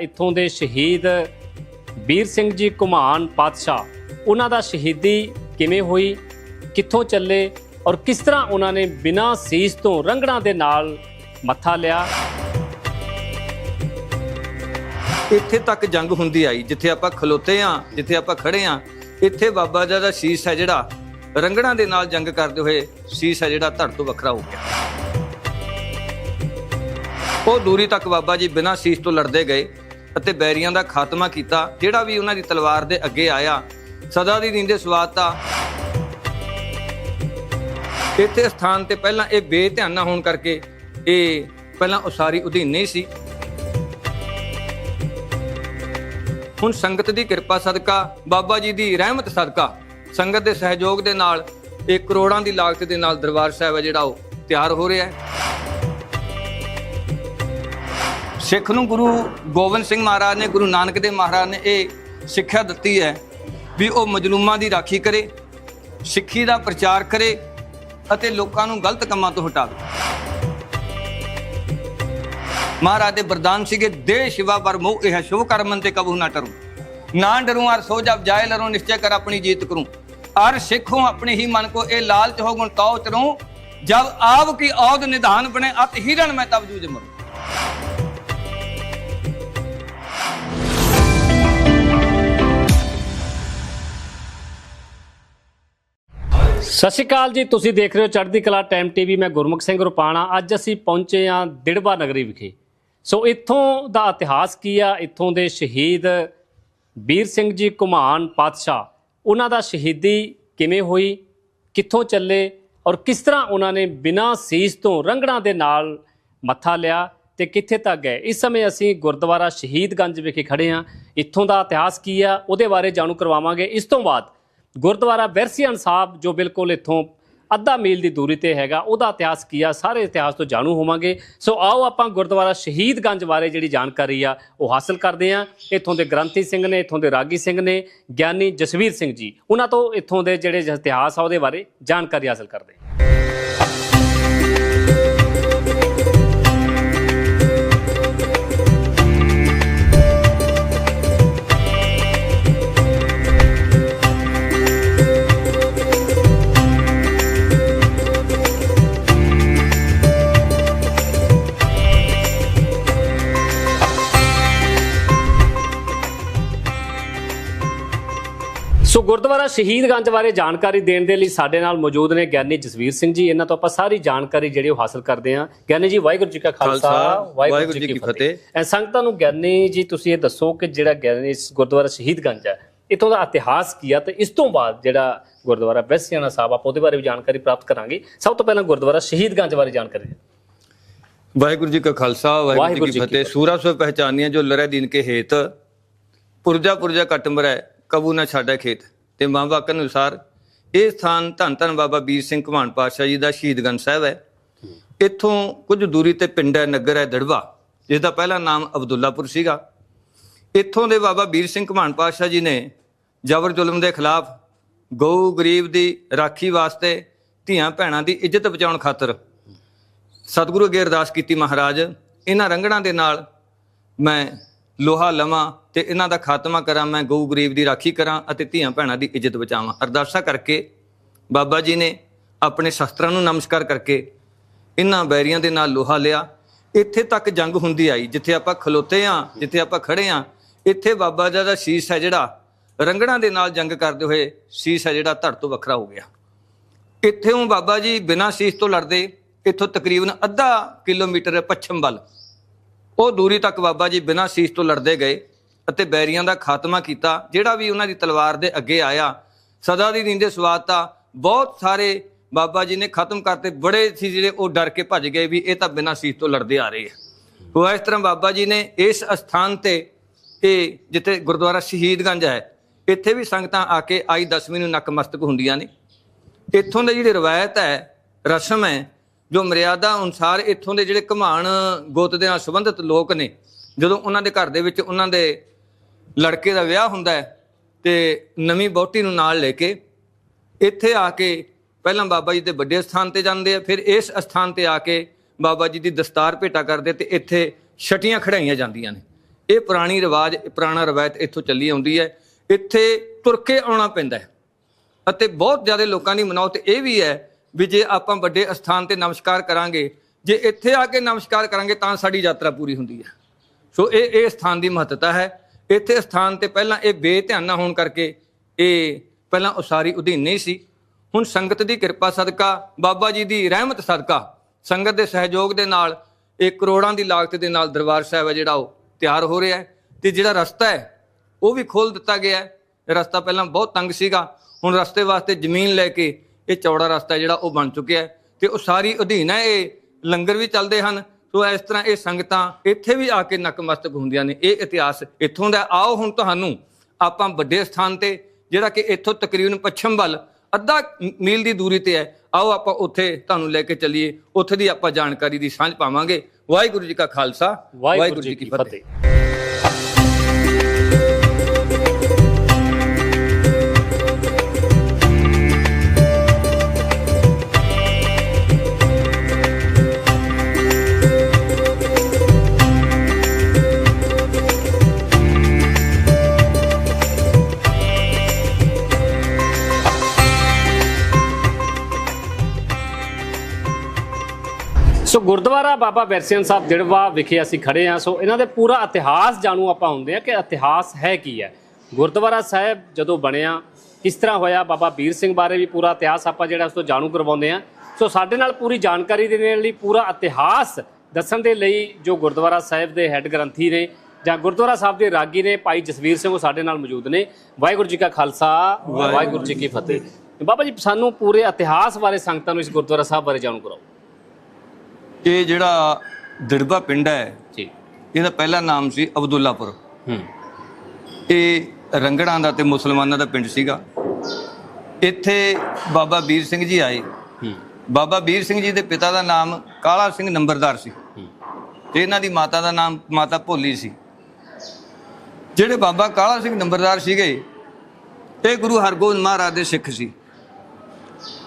ਇੱਥੋਂ ਦੇ ਸ਼ਹੀਦ ਵੀਰ ਸਿੰਘ ਜੀ ਕੁਮਾਨ ਪਾਤਸ਼ਾਹ, ਉਹਨਾਂ ਦਾ ਸ਼ਹੀਦੀ ਕਿਵੇਂ ਹੋਈ, ਕਿੱਥੋਂ ਚੱਲੇ ਔਰ ਕਿਸ ਤਰ੍ਹਾਂ ਉਹਨਾਂ ਨੇ ਬਿਨਾਂ ਸੀਸ ਤੋਂ ਰੰਗਣਾ ਦੇ ਨਾਲ ਮੱਥਾ ਲਿਆ? ਇੱਥੇ ਤੱਕ ਜੰਗ ਹੁੰਦੀ ਆਈ, ਜਿੱਥੇ ਆਪਾਂ ਖਲੋਤੇ ਆ, ਜਿੱਥੇ ਆਪਾਂ ਖੜੇ ਆ, ਇੱਥੇ ਬਾਬਾ ਜੀ ਦਾ ਸ਼ੀਸ਼ ਹੈ ਜਿਹੜਾ ਰੰਗਣਾ ਦੇ ਨਾਲ ਜੰਗ ਕਰਦੇ ਹੋਏ ਸ਼ੀਸ਼ ਹੈ ਜਿਹੜਾ ਧੜ ਤੋਂ ਵੱਖਰਾ ਹੋ ਗਿਆ। ਉਹ ਦੂਰੀ ਤੱਕ ਬਾਬਾ ਜੀ ਬਿਨਾਂ ਸ਼ੀਸ਼ ਤੋਂ ਲੜਦੇ ਗਏ ਅਤੇ ਬੈਰੀਆਂ ਦਾ ਖਾਤਮਾ ਕੀਤਾ, ਜਿਹੜਾ ਵੀ ਉਹਨਾਂ ਦੀ ਤਲਵਾਰ ਦੇ ਅੱਗੇ ਆਇਆ, ਸਦਾ ਦੀ ਨੀਂਦੇ ਸਵਾਤਾ ਇੱਥੇ ਸਥਾਨ ਤੇ ਪਹਿਲਾਂ ਇਹ ਬੇਧਿਆਨਾ ਹੋਣ ਕਰਕੇ ਇਹ ਪਹਿਲਾਂ ਉਸਾਰੀ ਅਧੀਨ ਨਹੀਂ ਸੀ। ਹੁਣ ਸੰਗਤ ਦੀ ਕਿਰਪਾ ਸਦਕਾ, ਬਾਬਾ ਜੀ ਦੀ ਰਹਿਮਤ ਸਦਕਾ, ਸੰਗਤ ਦੇ ਸਹਿਯੋਗ ਦੇ ਨਾਲ, ਇਹ ਕਰੋੜਾਂ ਦੀ ਲਾਗਤ ਦੇ ਨਾਲ ਦਰਬਾਰ ਸਾਹਿਬ ਹੈ ਜਿਹੜਾ ਉਹ ਤਿਆਰ ਹੋ ਰਿਹਾ ਹੈ। ਸਿੱਖ ਨੂੰ ਗੁਰੂ ਗੋਬਿੰਦ ਸਿੰਘ ਮਹਾਰਾਜ ਨੇ, ਗੁਰੂ ਨਾਨਕ ਦੇਵ ਮਹਾਰਾਜ ਨੇ ਇਹ ਸਿੱਖਿਆ ਦਿੱਤੀ ਹੈ ਵੀ ਉਹ ਮਜਲੂਮਾਂ ਦੀ ਰਾਖੀ ਕਰੇ, ਸਿੱਖੀ ਦਾ ਪ੍ਰਚਾਰ ਕਰੇ ਅਤੇ ਲੋਕਾਂ ਨੂੰ ਗਲਤ ਕੰਮਾਂ ਤੋਂ ਹਟਾਵੇ ਮਹਾਰਾਜ ਦੇ ਵਰਦਾਨ ਸੀਗੇ, ਦੇ ਸ਼ਿਵਾ ਪਰ ਇਹ ਸ਼ੁਭ ਕਰਮਨ ਤੇ ਕਬੂ ਨਾ ਟਰੂ। ਨਾ ਡਰੂ, ਅਰ ਸੋ ਜਬ ਜਾਏ ਲਰੋ, ਨਿਸ਼ਚੈ ਕਰ ਆਪਣੀ ਜੀਤ ਕਰੂੰ। ਅਰ ਸਿੱਖੋ ਆਪਣੇ ਹੀ ਮਨ ਕੋ, ਇਹ ਲਾਲਚ ਹੋ ਗੁਣ ਤਉ ਚਰੂ ਜਬ ਆਵ ਕੀ ਔਦ ਨਿਧਾਨ ਬਣੇ, ਅਤ ਹਿਰਨ ਮੈਂ ਤਬ ਜੂਜ ਮਰੂ। ਸਤਿ ਸ਼੍ਰੀ ਅਕਾਲ ਜੀ, ਤੁਸੀਂ ਦੇਖ ਰਹੇ ਹੋ ਚੜ੍ਹਦੀ ਕਲਾ ਟਾਈਮ ਟੀਵੀ, ਮੈਂ ਗੁਰਮੁਖ ਸਿੰਘ ਰੁਪਾਣਾ। ਅੱਜ ਅਸੀਂ ਪਹੁੰਚੇ ਹਾਂ ਦਿੜਬਾ ਨਗਰੀ ਵਿਖੇ। ਸੋ ਇੱਥੋਂ ਦਾ ਇਤਿਹਾਸ ਕੀ ਆ? ਇੱਥੋਂ ਦੇ ਸ਼ਹੀਦ ਵੀਰ ਸਿੰਘ ਜੀ ਕੁਮਾਨ ਪਾਤਸ਼ਾਹ, ਉਹਨਾਂ ਦਾ ਸ਼ਹੀਦੀ ਕਿਵੇਂ ਹੋਈ? ਕਿੱਥੋਂ ਚੱਲੇ? ਔਰ ਕਿਸ ਤਰ੍ਹਾਂ ਉਹਨਾਂ ਨੇ ਬਿਨਾਂ ਸੀਸ ਤੋਂ ਰੰਗਣਾ ਦੇ ਨਾਲ ਮੱਥਾ ਲਿਆ ਤੇ ਕਿੱਥੇ ਤੱਕ ਗਏ? ਇਸ ਸਮੇਂ ਅਸੀਂ ਗੁਰਦੁਆਰਾ ਸ਼ਹੀਦਗੰਜ ਵਿਖੇ ਖੜੇ ਹਾਂ। ਇੱਥੋਂ ਦਾ ਇਤਿਹਾਸ ਕੀ ਆ? ਉਹਦੇ ਬਾਰੇ ਜਾਣੂ ਕਰਵਾਵਾਂਗੇ। ਇਸ ਤੋਂ ਬਾਅਦ ਗੁਰਦੁਆਰਾ ਬੈਰਸੀਆਨ ਸਾਹਿਬ, ਜੋ ਬਿਲਕੁਲ ਇੱਥੋਂ ਅੱਧਾ ਮੀਲ ਦੀ ਦੂਰੀ ਤੇ ਹੈਗਾ, ਉਹਦਾ ਇਤਿਹਾਸ ਕੀ ਆ? ਸਾਰੇ ਇਤਿਹਾਸ ਤੋਂ ਜਾਣੂ ਹੋਵਾਂਗੇ। ਸੋ ਆਓ ਆਪਾਂ ਗੁਰਦੁਆਰਾ ਸ਼ਹੀਦਗੰਜ ਬਾਰੇ ਜਿਹੜੀ ਜਾਣਕਾਰੀ ਆ, ਉਹ ਹਾਸਲ ਕਰਦੇ ਆ ਇੱਥੋਂ ਦੇ ਗ੍ਰੰਥੀ ਸਿੰਘ ਨੇ, ਇੱਥੋਂ ਦੇ ਰਾਗੀ ਸਿੰਘ ਨੇ, ਗਿਆਨੀ ਜਸਵੀਰ ਸਿੰਘ ਜੀ, ਉਹਨਾਂ ਤੋਂ ਇੱਥੋਂ ਦੇ ਜਿਹੜੇ ਇਤਿਹਾਸ ਆ, ਉਹਦੇ ਬਾਰੇ ਜਾਣਕਾਰੀ ਹਾਸਲ ਕਰਦੇ ਹਾਂ। ਸੋ ਗੁਰਦੁਆਰਾ ਸ਼ਹੀਦਗੰਜ ਬਾਰੇ ਜਾਣਕਾਰੀ ਦੇਣ ਦੇ ਲਈ ਸਾਡੇ ਨਾਲ ਮੌਜੂਦ ਨੇ ਗਿਆਨੀ ਜਸਵੀਰ ਸਿੰਘ ਜੀ। ਇਹਨਾਂ ਤੋਂ ਆਪਾਂ ਸਾਰੀ ਜਾਣਕਾਰੀ ਜਿਹੜੀ ਉਹ ਹਾਸਲ ਕਰਦੇ ਹਾਂ। ਗਿਆਨੀ ਜੀ ਵਾਹਿਗੁਰੂ ਜੀ ਕਾ ਖਾਲਸਾ ਵਾਹਿਗੁਰੂ ਜੀ ਕੀ ਫਤਿਹ। ਐ ਸੰਗਤਾਂ ਨੂੰ ਗਿਆਨੀ ਜੀ ਤੁਸੀਂ ਇਹ ਦੱਸੋ ਕਿ ਜਿਹੜਾ ਗਿਆਨੀ ਗੁਰਦੁਆਰਾ ਸ਼ਹੀਦਗੰਜ ਹੈ ਇਥੋਂ ਦਾ ਇਤਿਹਾਸ ਕੀ ਆ ਤੇ ਇਸ ਤੋਂ ਬਾਅਦ ਜਿਹੜਾ ਗੁਰਦੁਆਰਾ ਬੈਸੀਆਣਾ ਸਾਹਿਬ ਆਪਾਂ ਉਹਦੇ ਬਾਰੇ ਵੀ ਜਾਣਕਾਰੀ ਪ੍ਰਾਪਤ ਕਰਾਂਗੇ। ਸਭ ਤੋਂ ਪਹਿਲਾਂ ਗੁਰਦੁਆਰਾ ਸ਼ਹੀਦਗੰਜ ਬਾਰੇ ਜਾਣਕਾਰੀ। ਵਾਹਿਗੁਰੂ ਜੀ ਕਾ ਖਾਲਸਾ ਵਾਹਿਗੁਰੂ ਜੀ ਕੀ ਫਤਿਹ। ਸੂਰਾ ਸੋ ਪਹਿਚਾਨੀਆਂ ਜੋ ਲਰੈ ਦਿਨ ਕੇ ਹੇਤ ਪੁਰਜਾ ਪੁਰਜਾ ਕਟ ਮਰੈ ਕਬੂ ਨਾ ਛਾੜੈ ਖੇਤ। ਤੇ ਮਾਂ ਬਾਪ ਅਨੁਸਾਰ, ਇਹ ਸਥਾਨ ਧੰਨ ਧੰਨ ਬਾਬਾ ਵੀਰ ਸਿੰਘ ਘਮਾਨ ਪਾਤਸ਼ਾਹ ਜੀ ਦਾ ਸ਼ਹੀਦਗੰਜ ਸਾਹਿਬ ਹੈ। ਇੱਥੋਂ ਕੁਝ ਦੂਰੀ ਤੇ ਪਿੰਡ ਹੈ, ਨਗਰ ਹੈ, ਦੜਵਾ, ਜਿਸ ਦਾ ਪਹਿਲਾ ਨਾਮ ਅਬਦੁੱਲਾਪੁਰ ਸੀਗਾ। ਇੱਥੋਂ ਦੇ ਬਾਬਾ ਵੀਰ ਸਿੰਘ ਘਮਾਨ ਪਾਤਸ਼ਾਹ ਜੀ ਨੇ ਜ਼ਬਰ ਜ਼ੁਲਮ ਦੇ ਖਿਲਾਫ ਗਊ ਗਰੀਬ ਦੀ ਰਾਖੀ ਵਾਸਤੇ ਧੀਆਂ ਭੈਣਾਂ ਦੀ ਇੱਜ਼ਤ ਬਚਾਉਣ ਖਾਤਰ ਸਤਿਗੁਰੂ ਅੱਗੇ ਅਰਦਾਸ ਕੀਤੀ ਮਹਾਰਾਜ। ਇਹਨਾਂ ਰੰਗੜਾਂ ਦੇ ਨਾਲ ਮੈਂ ਲੋਹਾ ਲਵਾਂ ਤੇ ਇਹਨਾਂ ਦਾ ਖਾਤਮਾ ਕਰਾਂ, ਮੈਂ ਗਊ ਗਰੀਬ ਦੀ ਰਾਖੀ ਕਰਾਂ ਅਤੇ ਧੀਆਂ ਭੈਣਾਂ ਦੀ ਇੱਜ਼ਤ ਬਚਾਵਾਂ। ਅਰਦਾਸਾਂ ਕਰਕੇ ਬਾਬਾ ਜੀ ਨੇ ਆਪਣੇ ਸ਼ਸਤਰਾਂ ਨੂੰ ਨਮਸਕਾਰ ਕਰਕੇ ਇਹਨਾਂ ਬੈਰੀਆਂ ਦੇ ਨਾਲ ਲੋਹਾ ਲਿਆ। ਇੱਥੇ ਤੱਕ ਜੰਗ ਹੁੰਦੀ ਆਈ, ਜਿੱਥੇ ਆਪਾਂ ਖਲੋਤੇ ਆ, ਜਿੱਥੇ ਆਪਾਂ ਖੜੇ ਆ, ਇੱਥੇ ਬਾਬਾ ਜੀ ਦਾ ਸ਼ੀਸ਼ ਹੈ ਜਿਹੜਾ ਰੰਗੜਾਂ ਦੇ ਨਾਲ ਜੰਗ ਕਰਦੇ ਹੋਏ ਸ਼ੀਸ਼ ਹੈ ਜਿਹੜਾ ਧੜ ਤੋਂ ਵੱਖਰਾ ਹੋ ਗਿਆ। ਇੱਥੋਂ ਬਾਬਾ ਜੀ ਬਿਨਾਂ ਸੀਸ ਤੋਂ ਲੜਦੇ, ਇੱਥੋਂ ਤਕਰੀਬਨ ਅੱਧਾ ਕਿਲੋਮੀਟਰ ਪੱਛਮ ਵੱਲ ਉਹ ਦੂਰੀ ਤੱਕ ਬਾਬਾ ਜੀ ਬਿਨਾਂ ਸੀਸ ਤੋਂ ਲੜਦੇ ਗਏ ਅਤੇ ਬੈਰੀਆਂ ਦਾ ਖਾਤਮਾ ਕੀਤਾ, ਜਿਹੜਾ ਵੀ ਉਹਨਾਂ ਦੀ ਤਲਵਾਰ ਦੇ ਅੱਗੇ ਆਇਆ। ਸਦਾ ਦੀ ਨੀਂਦੇ ਸਵਾਤਾ ਬਹੁਤ ਸਾਰੇ ਬਾਬਾ ਜੀ ਨੇ ਖਤਮ ਕਰਤੇ। ਬੜੇ ਸੀ ਜਿਹੜੇ ਉਹ ਡਰ ਕੇ ਭੱਜ ਗਏ ਵੀ ਇਹ ਤਾਂ ਬਿਨਾਂ ਸੀਸ ਤੋਂ ਲੜਦੇ ਆ ਰਹੇ ਆ। ਉਹ ਇਸ ਤਰ੍ਹਾਂ ਬਾਬਾ ਜੀ ਨੇ ਇਸ ਸਥਾਨ ਤੇ, ਇਹ ਜਿੱਥੇ ਗੁਰਦੁਆਰਾ ਸ਼ਹੀਦਗੰਜ ਹੈ, ਇੱਥੇ ਵੀ ਸੰਗਤਾਂ ਆ ਕੇ ਆਈ ਦਸਵੀਂ ਨੂੰ ਨਕਮਸਤਕ ਹੁੰਦੀਆਂ ਨੇ। ਇੱਥੋਂ ਦੀ ਜਿਹੜੀ ਰਵਾਇਤ ਹੈ, ਰਸਮ ਹੈ ਜੋ ਮਰਿਆਦਾ ਅਨੁਸਾਰ ਇੱਥੋਂ ਦੇ ਜਿਹੜੇ ਘਮਾਣ ਗੋਤ ਦੇ ਨਾਲ ਸੰਬੰਧਿਤ ਲੋਕ ਨੇ, ਜਦੋਂ ਉਹਨਾਂ ਦੇ ਘਰ ਦੇ ਵਿੱਚ ਉਹਨਾਂ ਦੇ ਲੜਕੇ ਦਾ ਵਿਆਹ ਹੁੰਦਾ ਹੈ ਤੇ ਨਵੀਂ ਬੋਟੀ ਨੂੰ ਨਾਲ ਲੈ ਕੇ ਇੱਥੇ ਆ ਕੇ ਪਹਿਲਾਂ ਬਾਬਾ ਜੀ ਦੇ ਵੱਡੇ ਸਥਾਨ ਤੇ ਜਾਂਦੇ ਆ, ਫਿਰ ਇਸ ਸਥਾਨ ਤੇ ਆ ਕੇ ਬਾਬਾ ਜੀ ਦੀ ਦਸਤਾਰ ਭੇਟਾ ਕਰਦੇ ਤੇ ਇੱਥੇ ਛਟੀਆਂ ਖੜਾਈਆਂ ਜਾਂਦੀਆਂ ਨੇ। ਇਹ ਪੁਰਾਣੀ ਰਿਵਾਜ, ਪੁਰਾਣਾ ਰਵਾਇਤ ਇੱਥੋਂ ਚੱਲੀ ਆਉਂਦੀ ਹੈ। ਇੱਥੇ ਤੁਰ ਕੇ ਆਉਣਾ ਪੈਂਦਾ ਹੈ। ਅਤੇ ਬਹੁਤ ਜ਼ਿਆਦਾ ਲੋਕਾਂ ਦੀ ਮਨੌਤ ਇਹ ਵੀ ਹੈ ਵੀ ਜੇ ਆਪਾਂ ਵੱਡੇ ਅਸਥਾਨ ਤੇ ਨਮਸਕਾਰ ਕਰਾਂਗੇ, ਜੇ ਇੱਥੇ ਆ ਕੇ ਨਮਸਕਾਰ ਕਰਾਂਗੇ ਤਾਂ ਸਾਡੀ ਯਾਤਰਾ ਪੂਰੀ ਹੁੰਦੀ ਹੈ। ਸੋ ਇਹ ਇਹ ਸਥਾਨ ਦੀ ਮਹੱਤਤਾ ਹੈ। ਇੱਥੇ ਸਥਾਨ ਤੇ ਪਹਿਲਾਂ ਇਹ ਬੇਧਿਆਨਾ ਹੋਣ ਕਰਕੇ ਇਹ ਪਹਿਲਾਂ ਉਸਾਰੀ ਅਧੀਨ ਨਹੀਂ ਸੀ। ਹੁਣ ਸੰਗਤ ਦੀ ਕਿਰਪਾ ਸਦਕਾ, ਬਾਬਾ ਜੀ ਦੀ ਰਹਿਮਤ ਸਦਕਾ, ਸੰਗਤ ਦੇ ਸਹਿਯੋਗ ਦੇ ਨਾਲ, ਇਹ ਕਰੋੜਾਂ ਦੀ ਲਾਗਤ ਦੇ ਨਾਲ ਦਰਬਾਰ ਸਾਹਿਬ ਹੈ ਜਿਹੜਾ ਉਹ ਤਿਆਰ ਹੋ ਰਿਹਾ ਹੈ। ਤੇ ਜਿਹੜਾ ਰਸਤਾ ਹੈ, ਉਹ ਵੀ ਖੋਲ ਦਿੱਤਾ ਗਿਆ ਹੈ। ਰਸਤਾ ਪਹਿਲਾਂ ਬਹੁਤ ਤੰਗ ਸੀਗਾ। ਹੁਣ ਰਸਤੇ ਵਾਸਤੇ ਜ਼ਮੀਨ ਲੈ ਕੇ ਇਹ ਚੌੜਾ ਰਸਤਾ ਜਿਹੜਾ ਉਹ ਬਣ ਚੁੱਕਿਆ ਤੇ ਉਸਾਰੀ ਅਧੀਨ ਹੈ ਇਹ ਲੰਗਰ ਵੀ ਚੱਲਦੇ ਹਨ। ਸੋ ਇਸ ਤਰ੍ਹਾਂ ਇਹ ਸੰਗਤਾਂ ਇੱਥੇ ਵੀ ਆ ਕੇ ਨਕਮਸਤਕ ਹੁੰਦੀਆਂ ਨੇ ਇਹ ਇਤਿਹਾਸ ਇੱਥੋਂ ਦਾ ਆਓ ਹੁਣ ਤੁਹਾਨੂੰ ਆਪਾਂ ਵੱਡੇ ਸਥਾਨ ਤੇ ਜਿਹੜਾ ਕਿ ਇੱਥੋਂ ਤਕਰੀਬਨ ਪੱਛਮ ਵੱਲ ਅੱਧਾ ਮੀਲ ਦੀ ਦੂਰੀ ਤੇ ਹੈ। ਆਓ ਆਪਾਂ ਉੱਥੇ ਤੁਹਾਨੂੰ ਲੈ ਕੇ ਚੱਲੀਏ। ਉੱਥੇ ਦੀ ਆਪਾਂ ਜਾਣਕਾਰੀ ਦੀ ਸਾਂਝ ਪਾਵਾਂਗੇ। ਵਾਹਿਗੁਰੂ ਜੀ ਕਾ ਖਾਲਸਾ ਵਾਹਿਗੁਰੂ ਜੀ ਕੀ ਫਤਿਹ। ਸੋ ਗੁਰਦੁਆਰਾ ਬਾਬਾ ਬੈਰਸੀਅਨ ਸਾਹਿਬ ਦਿੜਵਾ ਵਿਖੇ ਅਸੀਂ ਖੜੇ ਹਾਂ। ਸੋ ਇਹਨਾਂ ਦੇ ਪੂਰਾ ਇਤਿਹਾਸ ਜਾਣੂ ਆਪਾਂ ਹੁੰਦੇ ਆ ਕਿ ਇਤਿਹਾਸ ਹੈ ਕੀ ਹੈ। ਗੁਰਦੁਆਰਾ ਸਾਹਿਬ ਜਦੋਂ ਬਣਿਆ, ਕਿਸ ਤਰ੍ਹਾਂ ਹੋਇਆ, ਬਾਬਾ ਵੀਰ ਸਿੰਘ ਬਾਰੇ ਵੀ ਪੂਰਾ ਇਤਿਹਾਸ ਆਪਾਂ ਜਿਹੜਾ ਉਸ ਤੋਂ ਜਾਣੂ ਕਰਵਾਉਂਦੇ ਆ ਸੋ ਸਾਡੇ ਨਾਲ ਪੂਰੀ ਜਾਣਕਾਰੀ ਦੇਣ ਲਈ ਪੂਰਾ ਇਤਿਹਾਸ ਦੱਸਣ ਦੇ ਲਈ ਜੋ ਗੁਰਦੁਆਰਾ ਸਾਹਿਬ ਦੇ ਹੈੱਡ ਗ੍ਰੰਥੀ ਨੇ ਜਾਂ ਗੁਰਦੁਆਰਾ ਸਾਹਿਬ ਦੇ ਰਾਗੀ ਨੇ, ਭਾਈ ਜਸਵੀਰ ਸਿੰਘ ਉਹ ਸਾਡੇ ਨਾਲ ਮੌਜੂਦ ਨੇ। ਵਾਹਿਗੁਰੂ ਜੀ ਕਾ ਖਾਲਸਾ, ਵਾਹਿਗੁਰੂ ਜੀ ਕੀ ਫਤਿਹ। ਬਾਬਾ ਜੀ, ਸਾਨੂੰ ਪੂਰੇ ਇਤਿਹਾਸ ਬਾਰੇ ਸੰਗਤਾਂ ਨੂੰ ਇਸ ਗੁਰਦੁਆਰਾ ਸਾਹਿਬ ਬਾਰੇ ਜਾਣੂ ਕਰਾਓ। ਇਹ ਜਿਹੜਾ ਦਿੜਬਾ ਪਿੰਡ ਹੈ ਜੀ। ਇਹਦਾ ਪਹਿਲਾ ਨਾਮ ਸੀ ਅਬਦੁੱਲਾਪੁਰ। ਹੂੰ। ਇਹ ਰੰਗੜਾਂ ਦਾ ਤੇ ਮੁਸਲਮਾਨਾਂ ਦਾ ਪਿੰਡ ਸੀਗਾ। ਇੱਥੇ ਬਾਬਾ ਵੀਰ ਸਿੰਘ ਜੀ ਆਏ। ਹੂੰ। ਬਾਬਾ ਵੀਰ ਸਿੰਘ ਜੀ ਦੇ ਪਿਤਾ ਦਾ ਨਾਮ ਕਾਲਾ ਸਿੰਘ ਨੰਬਰਦਾਰ ਸੀ। ਹੂੰ। ਤੇ ਇਹਨਾਂ ਦੀ ਮਾਤਾ ਦਾ ਨਾਮ ਮਾਤਾ ਭੋਲੀ ਸੀ। ਜਿਹੜੇ ਬਾਬਾ ਕਾਲਾ ਸਿੰਘ ਨੰਬਰਦਾਰ ਸੀਗੇ ਇਹ ਗੁਰੂ ਹਰਗੋਬਿੰਦ ਮਹਾਰਾਜ ਦੇ ਸਿੱਖ ਸੀ।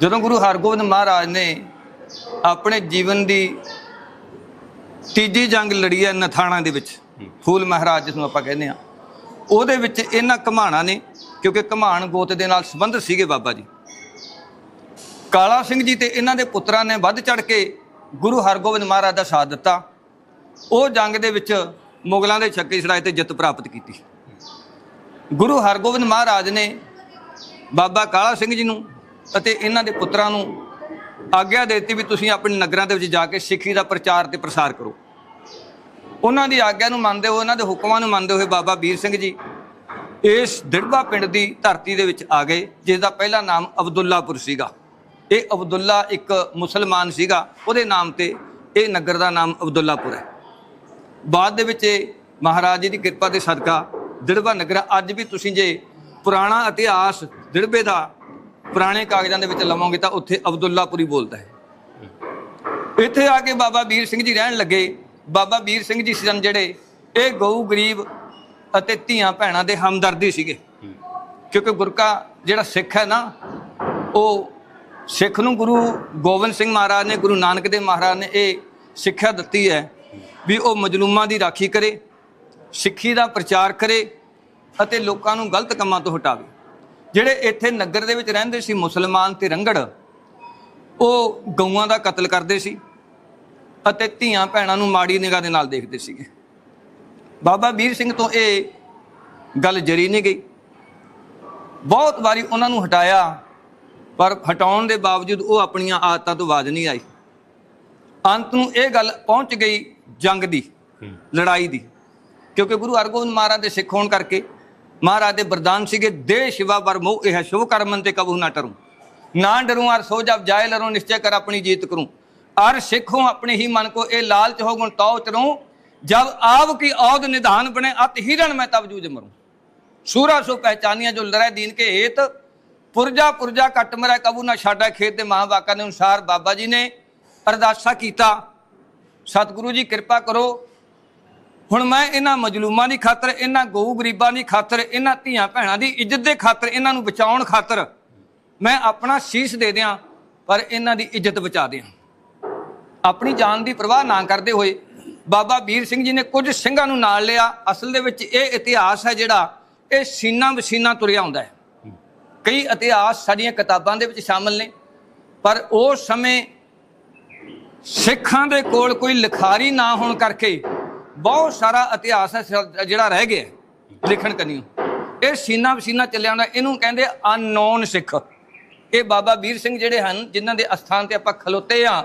ਜਦੋਂ ਗੁਰੂ ਹਰਗੋਬਿੰਦ ਮਹਾਰਾਜ ਨੇ ਆਪਣੇ ਜੀਵਨ ਦੀ ਤੀਜੀ ਜੰਗ ਲੜੀ ਹੈ ਨਥਾਣਾ ਦੇ ਵਿੱਚ। ਫੂਲ ਮਹਾਰਾਜ ਜਿਸ ਨੂੰ ਆਪਾਂ ਕਹਿੰਦੇ ਆ ਉਹਦੇ ਵਿੱਚ ਇਹਨਾਂ ਘਮਾਣਾ ਨੇ ਕਿਉਂਕਿ ਘਮਾਣ ਗੋਤ ਦੇ ਨਾਲ ਸੰਬੰਧ ਸੀਗੇ ਬਾਬਾ ਜੀ। ਕਾਲਾ ਸਿੰਘ ਜੀ ਤੇ ਇਹਨਾਂ ਦੇ ਪੁੱਤਰਾਂ ਨੇ ਵੱਧ ਚੜ ਕੇ ਗੁਰੂ ਹਰਗੋਬਿੰਦ ਮਹਾਰਾਜ ਦਾ ਸਾਥ ਦਿੱਤਾ। ਉਹ ਜੰਗ ਦੇ ਵਿੱਚ ਮੁਗਲਾਂ ਦੇ ਛੱਕੇ ਛੜਾਏ ਤੇ ਜਿੱਤ ਪ੍ਰਾਪਤ ਕੀਤੀ। ਗੁਰੂ ਹਰਗੋਬਿੰਦ ਮਹਾਰਾਜ ਨੇ ਬਾਬਾ ਕਾਲਾ ਸਿੰਘ ਜੀ ਨੂੰ ਅਤੇ ਇਹਨਾਂ ਦੇ ਪੁੱਤਰਾਂ ਨੂੰ ਆਗਿਆ ਦੇ ਦਿੱਤੀ ਵੀ ਤੁਸੀਂ ਆਪਣੇ ਨਗਰਾਂ ਦੇ ਵਿੱਚ ਜਾ ਕੇ ਸਿੱਖੀ ਦਾ ਪ੍ਰਚਾਰ ਤੇ ਪ੍ਰਸਾਰ ਕਰੋ। ਉਹਨਾਂ ਦੀ ਆਗਿਆ ਨੂੰ ਮੰਨਦੇ ਹੋਏ, ਉਹਨਾਂ ਦੇ ਹੁਕਮਾਂ ਨੂੰ ਮੰਨਦੇ ਹੋਏ ਬਾਬਾ ਵੀਰ ਸਿੰਘ ਜੀ ਇਸ ਦਿੜਬਾ ਪਿੰਡ ਦੀ ਧਰਤੀ ਦੇ ਵਿੱਚ ਆ ਗਏ ਜਿਸ ਦਾ ਪਹਿਲਾ ਨਾਮ ਅਬਦੁੱਲਾਪੁਰ ਸੀਗਾ। ਇਹ ਅਬਦੁੱਲਾ ਇੱਕ ਮੁਸਲਮਾਨ ਸੀਗਾ, ਉਹਦੇ ਨਾਮ ਤੇ ਇਹ ਨਗਰ ਦਾ ਨਾਮ ਅਬਦੁੱਲਾਪੁਰ ਹੈ। ਬਾਅਦ ਦੇ ਵਿੱਚ ਇਹ ਮਹਾਰਾਜ ਜੀ ਦੀ ਕਿਰਪਾ ਦੇ ਸਦਕਾ ਦਿੜਬਾ ਨਗਰ, ਅੱਜ ਵੀ ਤੁਸੀਂ ਜੇ ਪੁਰਾਣਾ ਇਤਿਹਾਸ ਦਿੜਬੇ ਦਾ ਪੁਰਾਣੇ ਕਾਗਜ਼ਾਂ ਦੇ ਵਿੱਚ ਲਵੋਗੇ ਤਾਂ ਉੱਥੇ ਅਬਦੁੱਲਾਪੁਰੀ ਬੋਲਦਾ ਹੈ। ਇੱਥੇ ਆ ਕੇ ਬਾਬਾ ਵੀਰ ਸਿੰਘ ਜੀ ਰਹਿਣ ਲੱਗੇ। ਬਾਬਾ ਵੀਰ ਸਿੰਘ ਜੀ ਸਨ ਜਿਹੜੇ, ਇਹ ਗਊ ਗਰੀਬ ਅਤੇ ਧੀਆਂ ਭੈਣਾਂ ਦੇ ਹਮਦਰਦੀ ਸੀਗੇ। ਕਿਉਂਕਿ ਗੁਰਕਾ ਜਿਹੜਾ ਸਿੱਖ ਹੈ ਨਾ, ਉਹ ਸਿੱਖ ਨੂੰ ਗੁਰੂ ਗੋਬਿੰਦ ਸਿੰਘ ਮਹਾਰਾਜ ਨੇ, ਗੁਰੂ ਨਾਨਕ ਦੇਵ ਮਹਾਰਾਜ ਨੇ ਇਹ ਸਿੱਖਿਆ ਦਿੱਤੀ ਹੈ ਵੀ ਉਹ ਮਜਲੂਮਾਂ ਦੀ ਰਾਖੀ ਕਰੇ, ਸਿੱਖੀ ਦਾ ਪ੍ਰਚਾਰ ਕਰੇ ਅਤੇ ਲੋਕਾਂ ਨੂੰ ਗਲਤ ਕੰਮਾਂ ਤੋਂ ਹਟਾਵੇ। ਜਿਹੜੇ ਇੱਥੇ ਨਗਰ ਦੇ ਵਿੱਚ ਰਹਿੰਦੇ ਸੀ ਮੁਸਲਮਾਨ ਤੇ ਰੰਗੜ ਉਹ ਗਊਆਂ ਦਾ ਕਤਲ ਕਰਦੇ ਸੀ ਅਤੇ ਧੀਆਂ ਭੈਣਾਂ ਨੂੰ ਮਾੜੀ ਨਿਗਾਹ ਦੇ ਨਾਲ ਦੇਖਦੇ ਸੀਗੇ। ਬਾਬਾ ਵੀਰ ਸਿੰਘ ਤੋਂ ਇਹ ਗੱਲ ਜਰੀ ਨਹੀਂ ਗਈ। ਬਹੁਤ ਵਾਰੀ ਉਹਨਾਂ ਨੂੰ ਹਟਾਇਆ ਪਰ ਹਟਾਉਣ ਦੇ ਬਾਵਜੂਦ ਉਹ ਆਪਣੀਆਂ ਆਦਤਾਂ ਤੋਂ ਬਾਜ ਨਹੀਂ ਆਈ। ਅੰਤ ਨੂੰ ਇਹ ਗੱਲ ਪਹੁੰਚ ਗਈ ਜੰਗ ਦੀ ਲੜਾਈ ਦੀ ਕਿਉਂਕਿ ਗੁਰੂ ਹਰਗੋਬਿੰਦ ਮਹਾਰਾਜ ਦੇ ਸਿੱਖ ਹੋਣ ਕਰਕੇ ਮਹਾਰਾਜ ਦੇ ਵਰਦਾਨ ਸੀਗੇ, ਦੇ ਸ਼ਿਵਾ ਵਰ ਮੋਹ, ਇਹ ਸ਼ੁਭ ਕਰਮਨ ਤੇ ਕਬੂ ਨਾ ਟਰੂ। ਨਾ ਡਰੂ, ਅਰ ਸੋ ਜਬ ਜਾਏ ਲਰੋ, ਨਿਸ਼ਚੈ ਕਰ ਆਪਣੀ ਜੀਤ ਕਰੂੰ। ਅਰ ਸਿੱਖੋ ਆਪਣੇ ਹੀ ਮਨ ਕੋ, ਇਹ ਲਾਲਚ ਹੋ ਗੁਣ ਤਉ ਚਰੂ ਜਬ ਆਪ ਕੀ ਔਦ ਨਿਧਾਨ ਬਣੇ, ਅਤ ਹਿਰਨ ਮੈਂ ਤਬ ਜੂਜ ਮਰੂ। ਸੂਰਾ ਸੋ ਪਹਿਚਾਨੀਆਂ ਜੋ ਲੜੈ ਦੀਨ ਕੇ ਹੇਤ। ਪੁਰਜਾ ਪੁਰਜਾ ਕੱਟ ਮਰੈ ਕਬੂ ਨਾ ਛਾਡਾ ਖੇਤ ਦੇ ਮਹਾਂ ਵਾਕਾਂ ਦੇ ਅਨੁਸਾਰ ਬਾਬਾ ਜੀ ਨੇ ਅਰਦਾਸਾ ਕੀਤਾ। ਸਤਿਗੁਰੂ ਜੀ ਕਿਰਪਾ ਕਰੋ ਹੁਣ ਮੈਂ ਇਹਨਾਂ ਮਜਲੂਮਾਂ ਦੀ ਖਾਤਰ, ਇਹਨਾਂ ਗਊ ਗਰੀਬਾਂ ਦੀ ਖਾਤਰ, ਇਹਨਾਂ ਧੀਆਂ ਭੈਣਾਂ ਦੀ ਇੱਜ਼ਤ ਦੇ ਖਾਤਰ, ਇਹਨਾਂ ਨੂੰ ਬਚਾਉਣ ਖਾਤਰ ਮੈਂ ਆਪਣਾ ਸੀਸ ਦੇ ਦਿਆਂ, ਪਰ ਇਹਨਾਂ ਦੀ ਇੱਜ਼ਤ ਬਚਾ ਦਿਆਂ। ਆਪਣੀ ਜਾਨ ਦੀ ਪਰਵਾਹ ਨਾ ਕਰਦੇ ਹੋਏ ਬਾਬਾ ਵੀਰ ਸਿੰਘ ਜੀ ਨੇ ਕੁਝ ਸਿੰਘਾਂ ਨੂੰ ਨਾਲ ਲਿਆ। ਅਸਲ ਦੇ ਵਿੱਚ ਇਹ ਇਤਿਹਾਸ ਹੈ ਜਿਹੜਾ ਇਹ ਸੀਨਾ ਵਸੀਨਾ ਤੁਰਿਆ ਆਉਂਦਾ ਹੈ। ਕਈ ਇਤਿਹਾਸ ਸਾਡੀਆਂ ਕਿਤਾਬਾਂ ਦੇ ਵਿੱਚ ਸ਼ਾਮਲ ਨੇ, ਪਰ ਉਸ ਸਮੇਂ ਸਿੱਖਾਂ ਦੇ ਕੋਲ ਕੋਈ ਲਿਖਾਰੀ ਨਾ ਹੋਣ ਕਰਕੇ ਬਹੁਤ ਸਾਰਾ ਇਤਿਹਾਸ ਹੈ ਜਿਹੜਾ ਰਹਿ ਗਿਆ ਲਿਖਣ ਕੰਨਿਓ। ਇਹ ਸੀਨਾ ਵਸੀਨਾ ਚੱਲਿਆ ਆਉਂਦਾ ਇਹਨੂੰ ਕਹਿੰਦੇ ਅਨਨੋਨ ਸਿੱਖ। ਇਹ ਬਾਬਾ ਵੀਰ ਸਿੰਘ ਜਿਹੜੇ ਹਨ, ਜਿਨ੍ਹਾਂ ਦੇ ਅਸਥਾਨ ਤੇ ਆਪਾਂ ਖਲੋਤੇ ਆ